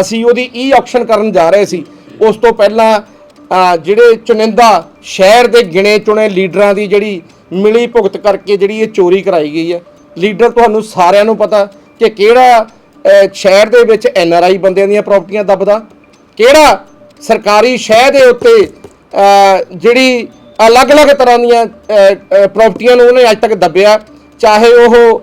ਅਸੀਂ ਉਹਦੀ e ਈ auction ਕਰਨ ਜਾ ਰਹੇ ਸੀ। ਉਸ ਤੋਂ ਪਹਿਲਾਂ ਜਿਹੜੇ ਚੁਣਿੰਦਾ ਸ਼ਹਿਰ ਦੇ ਗਿਣੇ ਚੁਣੇ ਲੀਡਰਾਂ ਦੀ ਜਿਹੜੀ ਮਿਲੀ ਭੁਗਤ ਕਰਕੇ ਜਿਹੜੀ ਇਹ ਚੋਰੀ ਕਰਾਈ ਗਈ ਹੈ, ਲੀਡਰ ਤੁਹਾਨੂੰ ਸਾਰਿਆਂ ਨੂੰ ਪਤਾ ਕਿ ਕਿਹੜਾ ਸ਼ਹਿਰ ਦੇ ਵਿੱਚ ਐਨ ਆਰ ਆਈ ਬੰਦਿਆਂ ਦੀਆਂ ਪ੍ਰਾਪਰਟੀਆਂ ਦੱਬਦਾ, ਕਿਹੜਾ ਸਰਕਾਰੀ ਸ਼ਹਿਰ ਦੇ ਉੱਤੇ ਜਿਹੜੀ ਅਲੱਗ-ਅਲੱਗ ਤਰ੍ਹਾਂ ਦੀਆਂ ਪ੍ਰਾਪਰਟੀਆਂ ਨੂੰ ਉਹਨੇ ਅੱਜ ਤੱਕ ਦੱਬਿਆ, ਚਾਹੇ ਉਹ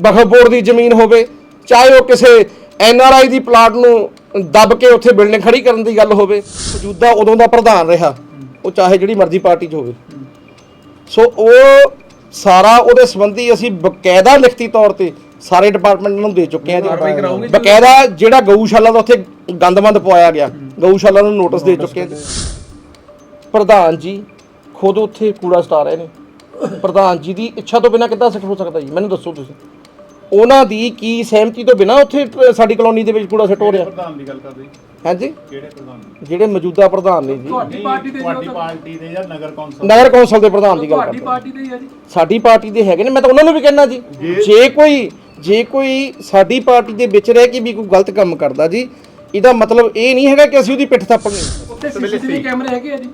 ਬਖਬੋਰ ਦੀ ਜ਼ਮੀਨ ਹੋਵੇ, ਚਾਹੇ ਉਹ ਕਿਸੇ N R I the plot ਨੂੰ ਦੱਬ ਕੇ ਉੱਥੇ ਬਿਲਡਿੰਗ ਖੜੀ ਕਰਨ ਦੀ ਗੱਲ ਹੋਵੇ ਮੌਜੂਦਾ ਉਦੋਂ ਦਾ ਪ੍ਰਧਾਨ ਰਿਹਾ ਉਹ ਚਾਹੇ ਜਿਹੜੀ ਮਰਜ਼ੀ ਪਾਰਟੀ 'ਚ ਹੋਵੇ। ਸੋ ਉਹ ਸਾਰਾ ਉਹਦੇ ਸੰਬੰਧੀ ਅਸੀਂ ਬਕਾਇਦਾ ਲਿਖਤੀ ਤੌਰ ਤੇ ਸਾਰੇ ਡਿਪਾਰਟਮੈਂਟ ਨੂੰ ਦੇ ਚੁੱਕੇ ਹਾਂ ਜੀ। ਬਕਾਇਦਾ ਜਿਹੜਾ ਗਊਸ਼ਾਲਾ ਦਾ ਉੱਥੇ ਗੰਦਮੰਦ ਪਵਾਇਆ ਗਿਆ ਗਊਸ਼ਾਲਾ ਨੂੰ ਨੋਟਿਸ ਦੇ ਚੁੱਕੇ ਹਾਂ ਜੀ। ਪ੍ਰਧਾਨ ਜੀ ਖੁਦ ਉੱਥੇ ਕੂੜਾ ਸਟਾ ਰਹੇ ਨੇ। ਪ੍ਰਧਾਨ ਜੀ ਦੀ ਇੱਛਾ ਤੋਂ ਬਿਨਾ ਕਿੱਦਾਂ ਸਿੱਟ ਹੋ ਸਕਦਾ ਜੀ? ਮੈਨੂੰ ਦੱਸੋ ਤੁਸੀਂ। ਉਹਨਾਂ ਦੀ ਕੀ ਸਹਿਮਤੀ ਤੋਂ ਬਿਨਾ ਉੱਥੇ ਸਾਡੀ ਕਲੋਨੀ ਦੇ ਵਿੱਚ ਕੂੜਾ ਸਿੱਟ ਹੋ ਰਿਹਾ? ਪ੍ਰਧਾਨ ਦੀ ਗੱਲ ਕਰਦੇ ਹਾਂਜੀ? ਕਿਹੜੇ ਪ੍ਰਧਾਨ ਦੀ? ਜਿਹੜੇ ਮੌਜੂਦਾ ਪ੍ਰਧਾਨ ਨੇ ਜੀ। ਤੁਹਾਡੀ ਪਾਰਟੀ ਦੇ ਤੁਹਾਡੀ ਜੋ ਪਾਰਟੀ ਦੇ ਜਾਂ ਨਗਰ ਕੌਂਸਲ? ਨਗਰ ਕੌਂਸਲ ਦੇ ਪ੍ਰਧਾਨ ਦੀ ਗੱਲ ਤੁਹਾਡੀ ਕਰਦਾ। ਪਾਰਟੀ ਦੇ ਹੀ ਆ ਜੀ। ਸਾਡੀ ਪਾਰਟੀ ਦੇ ਹੈਗੇ ਨੇ ਮੈਂ ਤਾਂ ਉਹਨਾਂ ਨੂੰ ਵੀ ਕਹਿਣਾ ਜੀ। ਜੇ ਕੋਈ ਜੇ ਕੋਈ ਸਾਡੀ ਪਾਰਟੀ ਦੇ ਵਿੱਚ ਰਹਿ ਕੇ ਵੀ ਕੋਈ ਗਲਤ ਕੰਮ ਕਰਦਾ ਜੀ ਇਹਦਾ ਮਤਲਬ ਇਹ ਨਹੀਂ ਹੈਗਾ ਕਿ ਅਸੀਂ ਉਹਦੀ ਪਿੱਠ ਥਾਪਾਂਗੇ। ਉੱਥੇ ਸੀਸੀਟੀਵੀ ਕੈਮਰੇ ਹੈਗੇ ਆ ਜੀ।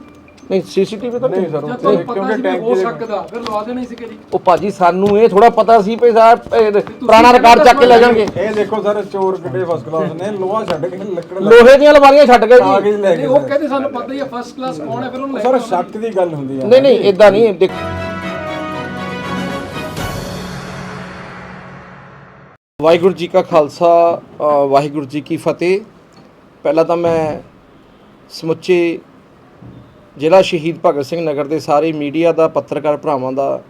ਨਹੀਂ ਸੀਸੀਟੀਵੀ ਤਾਂ ਨਹੀਂ ਸਰ ਜਦ ਤੁਹਾਨੂੰ ਪਤਾ ਸੀ ਵੀ ਹੋ ਸਕਦਾ ਫਿਰ ਲਵਾ ਦੇਣਾ ਹੀ ਸੀਗੇ ਜੀ ਉਹ ਭਾਜੀ ਸਾਨੂੰ ਇਹ ਥੋੜਾ ਪਤਾ ਸੀ ਵੀ ਸਾਹਿਬ ਇਹ ਪੁਰਾਣਾ ਰਿਕਾਰਡ ਚੱਕ ਕੇ ਲੈ ਜਾਣਗੇ। ਇਹ ਦੇਖੋ ਸਰ ਚੋਰ ਕਿੱਡੇ ਫਸਟ ਕਲਾਸ ਨੇ ਲੋਹਾ ਛੱਡ ਕੇ ਲੱਕੜ ਲੋਹੇ ਦੀਆਂ ਅਲਮਾਰੀਆਂ ਛੱਡ ਗਏ ਜੀ। ਲੈ ਕੇ ਉਹ ਕਹਿੰਦੇ ਸਾਨੂੰ ਪਤਾ ਹੀ ਆ ਫਸਟ ਕਲਾਸ ਕੌਣ ਹੈ ਫਿਰ ਉਹਨੂੰ ਲੈ ਸਰ ਕੇ ਸ਼ੱਕ ਦੀ ਗੱਲ ਹੁੰਦੀ ਹੈ ਨਹੀਂ ਨਹੀਂ ਇਦਾਂ ਨਹੀਂ ਦੇਖ। ਵਾਹਿਗੁਰੂ ਜੀ ਕਾ ਖਾਲਸਾ ਵਾਹਿਗੁਰੂ ਜੀ ਕੀ ਫਤਿਹ। ਪਹਿਲਾਂ ਤਾਂ ਮੈਂ ਸਮੁੱਚੇ ਜ਼ਿਲ੍ਹਾ ਸ਼ਹੀਦ ਭਗਤ ਸਿੰਘ ਨਗਰ ਦੇ ਸਾਰੇ ਮੀਡੀਆ ਦਾ, ਪੱਤਰਕਾਰ ਭਰਾਵਾਂ ਦਾ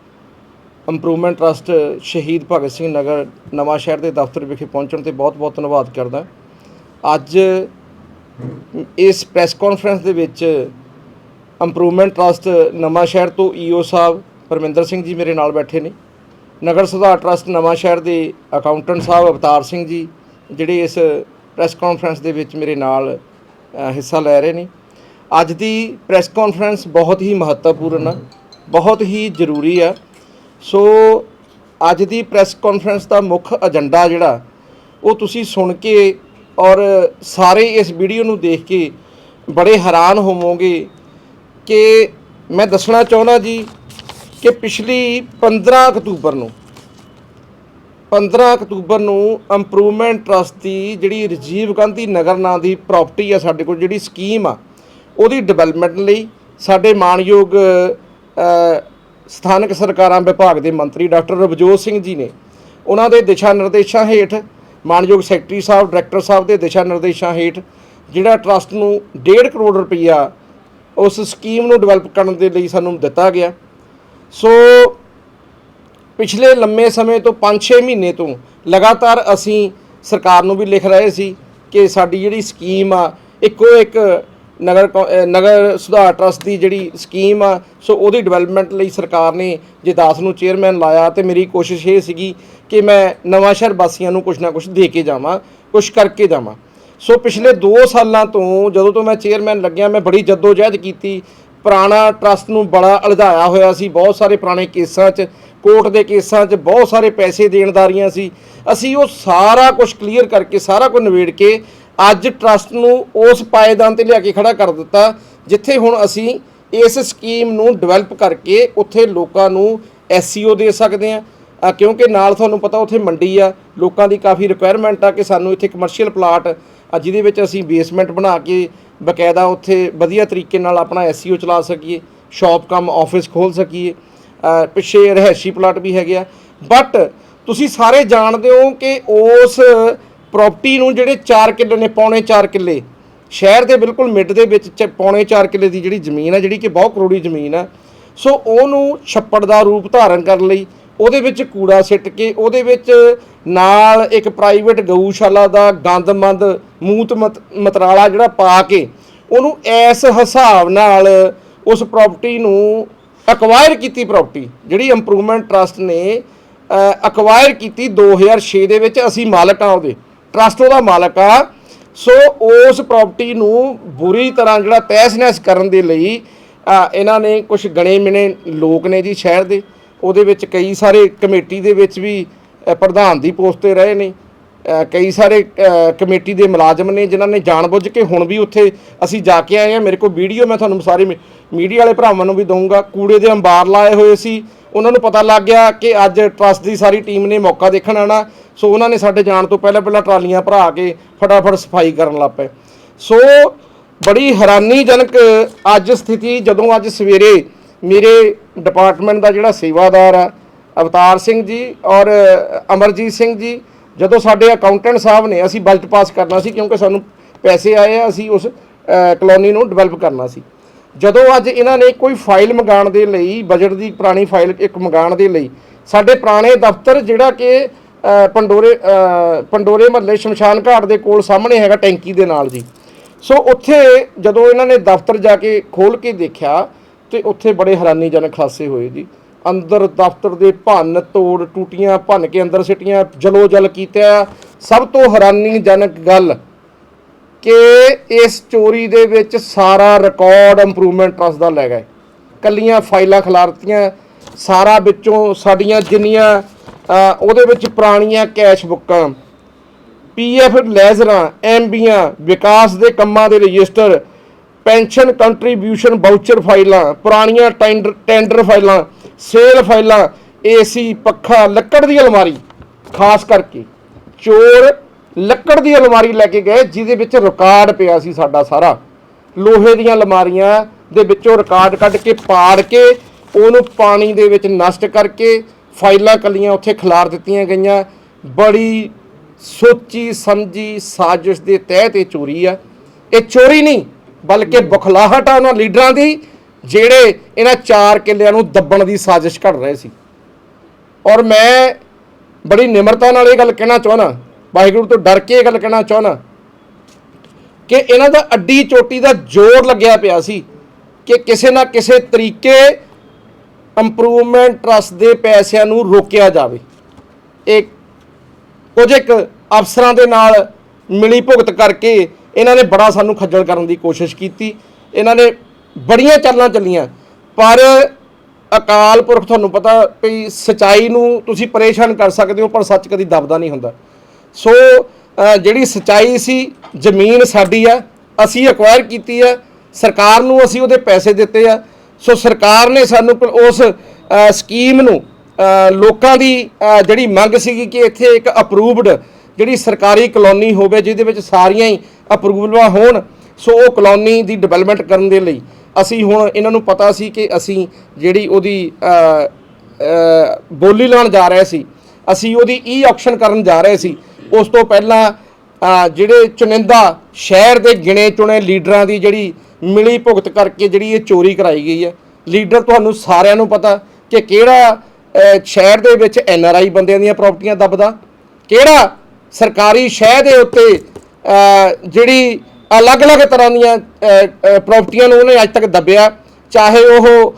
ਇੰਪਰੂਵਮੈਂਟ ਟਰਸਟ ਸ਼ਹੀਦ ਭਗਤ ਸਿੰਘ ਨਗਰ ਨਵਾਂ ਸ਼ਹਿਰ ਦੇ ਦਫ਼ਤਰ ਵਿਖੇ ਪਹੁੰਚਣ ਤੇ ਬਹੁਤ-ਬਹੁਤ ਧੰਨਵਾਦ ਕਰਦਾ। ਅੱਜ ਇਸ ਪ੍ਰੈਸ ਕਾਨਫਰੰਸ ਦੇ ਵਿੱਚ ਇੰਪਰੂਵਮੈਂਟ ਟਰਸਟ ਨਵਾਂ ਸ਼ਹਿਰ ਤੋਂ ਈਓ ਸਾਹਿਬ ਪਰਮਿੰਦਰ ਸਿੰਘ ਜੀ ਮੇਰੇ ਨਾਲ ਬੈਠੇ ਨੇ। ਨਗਰ ਸੁਧਾਰ ਟਰਸਟ ਨਵਾਂ ਸ਼ਹਿਰ ਦੇ ਅਕਾਊਂਟੈਂਟ ਸਾਹਿਬ ਅਵਤਾਰ ਸਿੰਘ ਜੀ, ਜਿਹੜੇ ਇਸ ਪ੍ਰੈਸ ਕਾਨਫਰੰਸ ਦੇ ਵਿੱਚ ਮੇਰੇ ਨਾਲ ਹਿੱਸਾ ਲੈ ਰਹੇ ਨੇ। ਅੱਜ ਦੀ ਪ੍ਰੈਸ ਕਾਨਫਰੰਸ ਬਹੁਤ ਹੀ ਮਹੱਤਵਪੂਰਨ ਆ, ਬਹੁਤ ਹੀ ਜ਼ਰੂਰੀ ਆ। ਸੋ ਅੱਜ ਦੀ ਪ੍ਰੈਸ ਕਾਨਫਰੰਸ ਦਾ ਮੁੱਖ ਏਜੰਡਾ ਜਿਹੜਾ, ਉਹ ਤੁਸੀਂ ਸੁਣ ਕੇ ਔਰ ਸਾਰੇ ਇਸ ਵੀਡੀਓ ਨੂੰ ਦੇਖ ਕੇ ਬੜੇ ਹੈਰਾਨ ਹੋਵੋਗੇ ਕਿ ਮੈਂ ਦੱਸਣਾ ਚਾਹੁੰਦਾ ਜੀ ਕਿ ਪਿਛਲੀ 15 ਅਕਤੂਬਰ ਨੂੰ 15 ਅਕਤੂਬਰ ਨੂੰ ਇੰਪਰੂਵਮੈਂਟ ਟਰਸਟ ਦੀ ਜਿਹੜੀ ਰਜੀਵ ਗਾਂਧੀ ਨਗਰ ਨਾਂ ਦੀ ਪ੍ਰਾਪਰਟੀ ਆ ਸਾਡੇ ਕੋਲ, ਜਿਹੜੀ ਸਕੀਮ ਆ ਉਹਦੀ ਡਿਵੈਲਪਮੈਂਟ ਲਈ ਸਾਡੇ ਮਾਣਯੋਗ ਸਥਾਨਕ ਸਰਕਾਰਾਂ ਵਿਭਾਗ ਦੇ ਮੰਤਰੀ ਡਾਕਟਰ ਰਵਜੋਤ ਸਿੰਘ ਜੀ ਨੇ ਉਹਨਾਂ ਦੇ ਦਿਸ਼ਾ ਨਿਰਦੇਸ਼ਾਂ ਹੇਠ ਮਾਨਯੋਗ ਸੈਕਟਰੀ ਸਾਹਿਬ, ਡਾਇਰੈਕਟਰ ਸਾਹਿਬ ਦੇ ਦਿਸ਼ਾ ਨਿਰਦੇਸ਼ਾਂ ਹੇਠ ਜਿਹੜਾ ਟਰਸਟ ਨੂੰ 1.5 ਕਰੋੜ ਰੁਪਈਆ ਉਸ ਸਕੀਮ ਨੂੰ ਡਿਵੈਲਪ ਕਰਨ ਦੇ ਲਈ ਸਾਨੂੰ ਦਿੱਤਾ ਗਿਆ। ਸੋ ਪਿਛਲੇ ਲੰਮੇ ਸਮੇਂ ਤੋਂ 5-6 ਮਹੀਨੇ ਤੋਂ ਲਗਾਤਾਰ ਅਸੀਂ ਸਰਕਾਰ ਨੂੰ ਵੀ ਲਿਖ ਰਹੇ ਸੀ ਕਿ ਸਾਡੀ ਜਿਹੜੀ ਸਕੀਮ ਆ, ਇੱਕੋ ਇੱਕ ਨਗਰ ਕੌ- ਅਹ ਨਗਰ ਸੁਧਾਰ ਟਰਸਟ ਦੀ ਜਿਹੜੀ ਸਕੀਮ ਆ, ਸੋ ਉਹਦੀ ਡਿਵੈਲਪਮੈਂਟ ਲਈ ਸਰਕਾਰ ਨੇ ਜੇ ਦਾਸ ਨੂੰ ਚੇਅਰਮੈਨ ਲਾਇਆ ਤੇ ਮੇਰੀ ਕੋਸ਼ਿਸ਼ ਇਹ ਸੀਗੀ ਕਿ ਮੈਂ ਨਵਾਂ ਸ਼ਹਿਰ ਵਾਸੀਆਂ ਨੂੰ ਕੁਝ ਨਾ ਕੁਝ ਦੇ ਕੇ ਜਾਵਾਂ ਕੁਝ ਕਰਕੇ ਜਾਵਾਂ। ਸੋ ਪਿਛਲੇ 2 ਸਾਲਾਂ ਤੋਂ ਜਦੋਂ ਤੋਂ ਮੈਂ ਚੇਅਰਮੈਨ ਲੱਗਿਆ, ਮੈਂ ਬੜੀ ਜਦੋਜਹਿਦ ਕੀਤੀ। ਪੁਰਾਣਾ ਟਰਸਟ ਨੂੰ ਬੜਾ ਅਲਝਾਇਆ ਹੋਇਆ ਸੀ, ਬਹੁਤ ਸਾਰੇ ਪੁਰਾਣੇ ਕੇਸਾਂ 'ਚ, ਕੋਰਟ ਦੇ ਕੇਸਾਂ 'ਚ ਬਹੁਤ ਸਾਰੇ ਪੈਸੇ ਦੇਣਦਾਰੀਆਂ ਸੀ। ਅਸੀਂ ਉਹ ਸਾਰਾ ਕੁਝ ਕਲੀਅਰ ਕਰਕੇ, ਸਾਰਾ ਕੁਝ ਨਿਬੇੜ ਕੇ ਅੱਜ ਟਰਸਟ ਨੂੰ ਉਸ ਪਾਏਦਾਨ ਤੇ ਲਿਆ ਕੇ ਖੜਾ ਕਰ ਦਿੱਤਾ, ਜਿੱਥੇ ਹੁਣ ਅਸੀਂ ਇਸ ਸਕੀਮ ਨੂੰ ਡਿਵੈਲਪ ਕਰਕੇ ਉੱਥੇ ਲੋਕਾਂ ਨੂੰ ਐਸਸੀਓ ਦੇ ਸਕਦੇ ਆ ਕਿਉਂਕਿ ਨਾਲ ਤੁਹਾਨੂੰ ਪਤਾ ਉੱਥੇ ਮੰਡੀ ਆ, ਲੋਕਾਂ ਦੀ ਕਾਫੀ ਰਿਕੁਆਇਰਮੈਂਟ ਆ ਕਿ ਸਾਨੂੰ ਇੱਥੇ ਕਮਰਸ਼ੀਅਲ ਪਲਾਟ ਜਿਹਦੇ ਵਿੱਚ ਅਸੀਂ ਬੇਸਮੈਂਟ ਬਣਾ ਕੇ ਬਕਾਇਦਾ ਉੱਥੇ ਵਧੀਆ ਤਰੀਕੇ ਨਾਲ ਆਪਣਾ ਐਸਸੀਓ ਚਲਾ ਸਕੀਏ ਸ਼ਾਪ ਕੰਮ ਆਫਿਸ ਖੋਲ ਸਕੀਏ ਪਿੱਛੇ ਰਹਿਸ਼ੀ ਪਲਾਟ ਵੀ ਹੈਗੇ ਆ। ਬਟ ਤੁਸੀਂ ਸਾਰੇ ਜਾਣਦੇ ਹੋ ਕਿ ਉਸ ਪ੍ਰਾਪਰਟੀ ਨੂੰ ਜਿਹੜੇ 4 ਕਿੱਲੇ ਨੇ, ਪੌਣੇ 4 ਕਿੱਲੇ। ਸ਼ਹਿਰ ਦੇ ਬਿਲਕੁਲ ਮਿੱਡ ਦੇ ਵਿੱਚ ਚ- ਪੌਣੇ 4 ਕਿੱਲੇ ਦੀ ਜਿਹੜੀ ਜ਼ਮੀਨ ਆ, ਜਿਹੜੀ ਕਿ ਬਹੁਤ ਕਰੋੜੀ ਜ਼ਮੀਨ ਆ, ਸੋ ਉਹਨੂੰ ਛੱਪੜ ਦਾ ਰੂਪ ਧਾਰਨ ਕਰਨ ਲਈ, ਉਹਦੇ ਵਿੱਚ ਕੂੜਾ ਸਿੱਟ ਕੇ, ਉਹਦੇ ਵਿੱਚ ਨਾਲ ਇੱਕ ਪ੍ਰਾਈਵੇਟ ਗਊਸ਼ਾਲਾ ਦਾ ਗੰਦਮੰਦ ਮੂਤ ਮਤ- ਮਤਰਾਲਾ ਜਿਹੜਾ ਪਾ ਕੇ, ਉਹਨੂੰ ਇਸ ਹਿਸਾਬ ਨਾਲ ਉਸ ਪ੍ਰਾਪਰਟੀ ਨੂੰ ਅਕਵਾਇਰ ਕੀਤੀ ਪ੍ਰਾਪਰਟੀ ਜਿਹੜੀ ਇੰਪਰੂਵਮੈਂਟ ਟਰਸਟ ਨੇ ਅਕਵਾਇਰ ਕੀਤੀ 2006 ਦੇ ਵਿੱਚ ਅਸੀਂ ਮਾਲਕ ਆ ਉਹਦੇ। ਟਰਸਟ ਉਹਦਾ ਮਾਲਕ ਆ। ਸੋ ਉਸ ਪ੍ਰਾਪਰਟੀ ਨੂੰ ਬੁਰੀ ਤਰ੍ਹਾਂ ਜਿਹੜਾ ਤਹਿਸ-ਨਹਿਸ ਕਰਨ ਦੇ ਲਈ ਇਹਨਾਂ ਨੇ ਕੁਝ ਗਣੇ ਮਿਣੇ ਲੋਕ ਨੇ ਜੀ ਸ਼ਹਿਰ ਦੇ। ਉਹਦੇ ਵਿੱਚ ਕਈ ਸਾਰੇ ਕਮੇਟੀ ਦੇ ਵਿੱਚ ਵੀ ਪ੍ਰਧਾਨ ਦੀ ਪੋਸਟ ਤੇ ਰਹੇ ਨੇ। ਕਈ ਸਾਰੇ ਕਮੇਟੀ ਦੇ ਮੁਲਾਜ਼ਮ ਨੇ ਜਿਨ੍ਹਾਂ ਨੇ ਜਾਣਬੁੱਝ ਕੇ ਹੁਣ ਵੀ ਉੱਥੇ ਅਸੀਂ ਜਾ ਕੇ ਆਏ ਆ ਮੇਰੇ ਕੋਲ ਵੀਡੀਓ ਮੈਂ ਤੁਹਾਨੂੰ ਸਾਰੇ ਮੀਡੀਆ ਵਾਲੇ ਭਰਾਵਾਂ ਨੂੰ ਵੀ ਦਊਂਗਾ। ਕੂੜੇ ਦੇ ਅੰਬਾਰ ਲਾਏ ਹੋਏ ਸੀ। ਉਹਨਾਂ ਨੂੰ ਪਤਾ ਲੱਗ ਗਿਆ ਕਿ ਅੱਜ ਟਰਸਟ ਦੀ ਸਾਰੀ ਟੀਮ ਨੇ ਮੌਕਾ ਦੇਖਣ ਆਣਾ ਸੋ ਉਹਨਾਂ ਨੇ ਸਾਡੇ ਜਾਣ ਤੋਂ ਪਹਿਲਾਂ ਪਹਿਲਾਂ ਟਰਾਲੀਆਂ ਭਰਾ ਕੇ ਫਟਾਫਟ ਸਫ਼ਾਈ ਕਰਨ ਲੱਗ ਪਏ। ਸੋ ਬੜੀ ਹੈਰਾਨੀਜਨਕ ਅੱਜ ਸਥਿਤੀ, ਜਦੋਂ ਅੱਜ ਸਵੇਰੇ ਮੇਰੇ ਡਿਪਾਰਟਮੈਂਟ ਦਾ ਜਿਹੜਾ ਸੇਵਾਦਾਰ ਆ, ਅਵਤਾਰ ਸਿੰਘ ਜੀ ਔਰ ਅਮਰਜੀਤ ਸਿੰਘ ਜੀ, ਜਦੋਂ ਸਾਡੇ ਅਕਾਊਂਟੈਂਟ ਸਾਹਿਬ ਨੇ, ਅਸੀਂ ਬਜਟ ਪਾਸ ਕਰਨਾ ਸੀ ਕਿਉਂਕਿ ਸਾਨੂੰ ਪੈਸੇ ਆਏ ਆ, ਅਸੀਂ ਉਸ ਕਲੋਨੀ ਨੂੰ ਡਿਵੈਲਪ ਕਰਨਾ ਸੀ। ਜਦੋਂ ਅੱਜ ਇਹਨਾਂ ਨੇ ਕੋਈ ਫਾਈਲ ਮੰਗਾਉਣ ਦੇ ਲਈ ਬਜਟ ਦੀ ਪੁਰਾਣੀ ਫਾਈਲ ਇੱਕ ਮੰਗਾਉਣ ਦੇ ਲਈ, ਸਾਡੇ ਪੁਰਾਣੇ ਦਫ਼ਤਰ ਜਿਹੜਾ ਕਿ ਪੰਡੋਰੇ ਪੰਡੋਰੇ ਮਹੱਲੇ ਸ਼ਮਸ਼ਾਨ ਘਾਟ ਦੇ ਕੋਲ ਸਾਹਮਣੇ ਹੈਗਾ ਟੈਂਕੀ ਦੇ ਨਾਲ ਜੀ। ਸੋ ਉੱਥੇ ਜਦੋਂ ਇਹਨਾਂ ਨੇ ਦਫ਼ਤਰ ਜਾ ਕੇ ਖੋਲ ਕੇ ਦੇਖਿਆ, ਤੇ ਉੱਥੇ ਬੜੇ ਹੈਰਾਨੀਜਨਕ ਖਾਸੇ ਹੋਏ ਜੀ। ਅੰਦਰ ਦਫ਼ਤਰ ਦੇ ਭੰਨ ਤੋੜ, ਟੂਟੀਆਂ ਭੰਨ ਕੇ ਅੰਦਰ ਸਿੱਟੀਆਂ ਜਲੋ ਜਲ ਕੀਤਾ ਸਭ ਤੋਂ ਹੈਰਾਨੀਜਨਕ ਗੱਲ ਕਿ ਇਸ ਚੋਰੀ ਦੇ ਵਿੱਚ ਸਾਰਾ ਰਿਕਾਰਡ ਇੰਪਰੂਵਮੈਂਟ ਟਰਸਟ ਦਾ ਲੈ ਗਏ। ਕੱਲੀਆਂ ਫਾਈਲਾਂ ਖਿਲਾਰਤੀਆਂ ਸਾਰਾ ਵਿੱਚੋਂ ਸਾਡੀਆਂ ਜਿੰਨੀਆਂ ਉਹਦੇ ਵਿੱਚ ਪੁਰਾਣੀਆਂ ਕੈਸ਼ ਬੁੱਕਾਂ ਪੀਐਫ ਲੈਜ਼ਰਾਂ ਐਮਬੀਆਂ ਵਿਕਾਸ ਦੇ ਕੰਮਾਂ ਦੇ ਰਜਿਸਟਰ, ਪੈਨਸ਼ਨ ਕੰਟਰੀਬਿਊਸ਼ਨ ਵਾਊਚਰ ਫਾਈਲਾਂ, ਪੁਰਾਣੀਆਂ ਟੈਂਡਰ ਟੈਂਡਰ ਫਾਈਲਾਂ ਸੇਲ ਫਾਈਲਾਂ ਏਸੀ ਪੱਖਾ, ਲੱਕੜ ਦੀ ਅਲਮਾਰੀ, ਖਾਸ ਕਰਕੇ ਚੋਰ ਲੱਕੜ ਦੀ ਅਲਮਾਰੀ ਲੈ ਕੇ ਗਏ ਜਿਹਦੇ ਵਿੱਚ ਰਿਕਾਰਡ ਪਿਆ ਸੀ ਸਾਡਾ ਸਾਰਾ। ਲੋਹੇ ਦੀਆਂ ਅਲਮਾਰੀਆਂ ਦੇ ਵਿੱਚੋਂ ਰਿਕਾਰਡ ਕੱਢ ਕੇ ਪਾੜ ਕੇ ਉਹਨੂੰ ਪਾਣੀ ਦੇ ਵਿੱਚ ਨਸ਼ਟ ਕਰਕੇ ਫਾਈਲਾਂ ਕੱਲੀਆਂ ਉੱਥੇ ਖਿਲਾਰ ਦਿੱਤੀਆਂ ਗਈਆਂ। ਬੜੀ ਸੋਚੀ ਸਮਝੀ ਸਾਜ਼ਿਸ਼ ਦੇ ਤਹਿਤ ਇਹ ਚੋਰੀ ਆ। ਇਹ ਚੋਰੀ ਨਹੀਂ ਬਲਕਿ ਬਖਲਾਹਟ ਆ ਉਹਨਾਂ ਲੀਡਰਾਂ ਦੀ ਜਿਹੜੇ ਇਹਨਾਂ ਚਾਰ ਕਿੱਲਿਆਂ ਨੂੰ ਦੱਬਣ ਦੀ ਸਾਜ਼ਿਸ਼ ਘੜ ਰਹੇ ਸੀ। ਔਰ ਮੈਂ ਬੜੀ ਨਿਮਰਤਾ ਨਾਲ ਇਹ ਗੱਲ ਕਹਿਣਾ ਚਾਹੁੰਦਾ। ਵਾਹਿਗੁਰੂ ਤੋਂ ਡਰ ਕੇ ਇਹ ਗੱਲ ਕਹਿਣਾ ਚਾਹੁੰਦਾ। ਕਿ ਇਹਨਾਂ ਦਾ ਅੱਡੀ ਚੋਟੀ ਦਾ ਜ਼ੋਰ ਲੱਗਿਆ ਪਿਆ ਸੀ ਕਿ ਕਿਸੇ ਨਾ ਕਿਸੇ ਤਰੀਕੇ ਇੰਪਰੂਵਮੈਂਟ ਟਰਸਟ ਦੇ ਪੈਸਿਆਂ ਨੂੰ ਰੋਕਿਆ ਜਾਵੇ। ਇਹ ਕੁਝ ਇੱਕ ਅਫਸਰਾਂ ਦੇ ਨਾਲ ਮਿਲੀ ਭੁਗਤ ਕਰਕੇ ਇਹਨਾਂ ਨੇ ਬੜਾ ਸਾਨੂੰ ਖੱਜਲ ਕਰਨ ਦੀ ਕੋਸ਼ਿਸ਼ ਕੀਤੀ। ਇਹਨਾਂ ਨੇ ਬੜੀਆਂ ਚਾਲਾਂ ਚੱਲੀਆਂ। ਪਰ ਅਕਾਲ ਪੁਰਖ ਤੁਹਾਨੂੰ ਪਤਾ ਵੀ ਸਚਾਈ ਨੂੰ ਤੁਸੀਂ ਪਰੇਸ਼ਾਨ ਕਰ ਸਕਦੇ ਹੋ, ਪਰ ਸੱਚ ਕਦੀ ਦਬਦਾ ਨਹੀਂ ਹੁੰਦਾ। ਸੋ ਜਿਹੜੀ ਸਚਾਈ ਸੀ, ਜ਼ਮੀਨ ਸਾਡੀ ਆ, ਅਸੀਂ ਅਕਵਾਇਰ ਕੀਤੀ ਆ, ਸਰਕਾਰ ਨੂੰ ਅਸੀਂ ਉਹਦੇ ਪੈਸੇ ਦਿੱਤੇ ਆ। ਸੋ, ਸਰਕਾਰ ਨੇ ਸਾਨੂੰ ਪ- ਉਸ ਸਕੀਮ ਨੂੰ ਲੋਕਾਂ ਦੀ ਜਿਹੜੀ ਮੰਗ ਸੀਗੀ ਕਿ ਇੱਥੇ ਇੱਕ ਅਪਰੂਵਡ ਜਿਹੜੀ ਸਰਕਾਰੀ ਕਲੋਨੀ ਹੋਵੇ, ਜਿਹਦੇ ਵਿੱਚ ਸਾਰੀਆਂ ਹੀ ਅਪਰੂਵਲਾਂ ਹੋਣ, ਸੋ ਉਹ ਕਲੋਨੀ ਦੀ ਡਿਵੈਲਪਮੈਂਟ ਕਰਨ ਦੇ ਲਈ। ਅਸੀਂ ਹੁਣ ਇਹਨਾਂ ਨੂੰ ਪਤਾ ਸੀ ਕਿ ਅਸੀਂ ਜਿਹੜੀ ਉਹਦੀ ਬੋਲੀ ਲਾਉਣ ਜਾ ਰਹੇ ਸੀ, ਅਸੀਂ ਉਹਦੀ ਈ ਆਕਸ਼ਨ ਕਰਨ ਜਾ ਰਹੇ ਸੀ। ਉਸ ਤੋਂ ਪਹਿਲਾਂ ਜਿਹੜੇ ਚੁਣਿੰਦਾ ਸ਼ਹਿਰ ਦੇ ਗਿਣੇ ਚੁਣੇ ਲੀਡਰਾਂ ਦੀ ਜਿਹੜੀ ਮਿਲੀ ਭੁਗਤ ਕਰਕੇ ਜਿਹੜੀ ਇਹ ਚੋਰੀ ਕਰਾਈ ਗਈ ਹੈ। ਲੀਡਰ ਤੁਹਾਨੂੰ ਸਾਰਿਆਂ ਨੂੰ ਪਤਾ ਕਿ ਕਿਹੜਾ ਸ਼ਹਿਰ ਦੇ ਵਿੱਚ ਐਨ ਆਰ ਆਈ ਬੰਦਿਆਂ ਦੀਆਂ ਪ੍ਰਾਪਰਟੀਆਂ ਦੱਬਦਾ, ਕਿਹੜਾ ਸਰਕਾਰੀ ਸ਼ਹਿਰ ਦੇ ਉੱਤੇ ਜਿਹੜੀ ਅਲੱਗ-ਅਲੱਗ ਤਰ੍ਹਾਂ ਦੀਆਂ ਪ੍ਰਾਪਰਟੀਆਂ ਨੂੰ ਉਹਨੇ ਅੱਜ ਤੱਕ ਦੱਬਿਆ। ਚਾਹੇ ਉਹ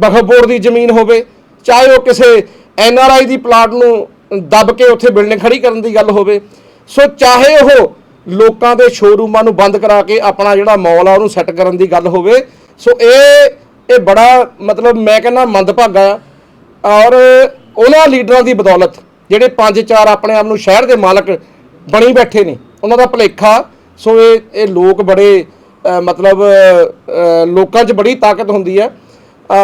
ਵਕਫ ਦੀ ਜ਼ਮੀਨ ਹੋਵੇ, ਚਾਹੇ ਉਹ ਕਿਸੇ N R I the plot ਨੂੰ ਦੱਬ ਕੇ ਉੱਥੇ ਬਿਲਡਿੰਗ ਖੜੀ ਕਰਨ ਦੀ ਗੱਲ ਹੋਵੇ। ਸੋ ਚਾਹੇ ਉਹ ਲੋਕਾਂ ਦੇ ਸ਼ੋਰੂਮਾਂ ਨੂੰ ਬੰਦ ਕਰਾ ਕੇ ਆਪਣਾ ਜਿਹੜਾ ਮਾਲ ਆ ਉਹਨੂੰ ਸੈੱਟ ਕਰਨ ਦੀ ਗੱਲ ਹੋਵੇ। ਸੋ ਇਹ ਇਹ ਬੜਾ ਮਤਲਬ ਮੈਂ ਕਹਿੰਦਾ ਮੰਦਭਾਗਾ ਔਰ ਉਹਨਾਂ ਲੀਡਰਾਂ ਦੀ ਬਦੌਲਤ ਜਿਹੜੇ ਪੰਜ ਚਾਰ ਆਪਣੇ ਆਪ ਨੂੰ ਸ਼ਹਿਰ ਦੇ ਮਾਲਕ ਬਣੀ ਬੈਠੇ ਨੇ, ਉਹਨਾਂ ਦਾ ਭਲੇਖਾ। ਸੋ ਇਹ ਇਹ ਲੋਕ ਬੜੇ ਮਤਲਬ ਲੋਕਾਂ 'ਚ ਬੜੀ ਤਾਕਤ ਹੁੰਦੀ ਹੈ।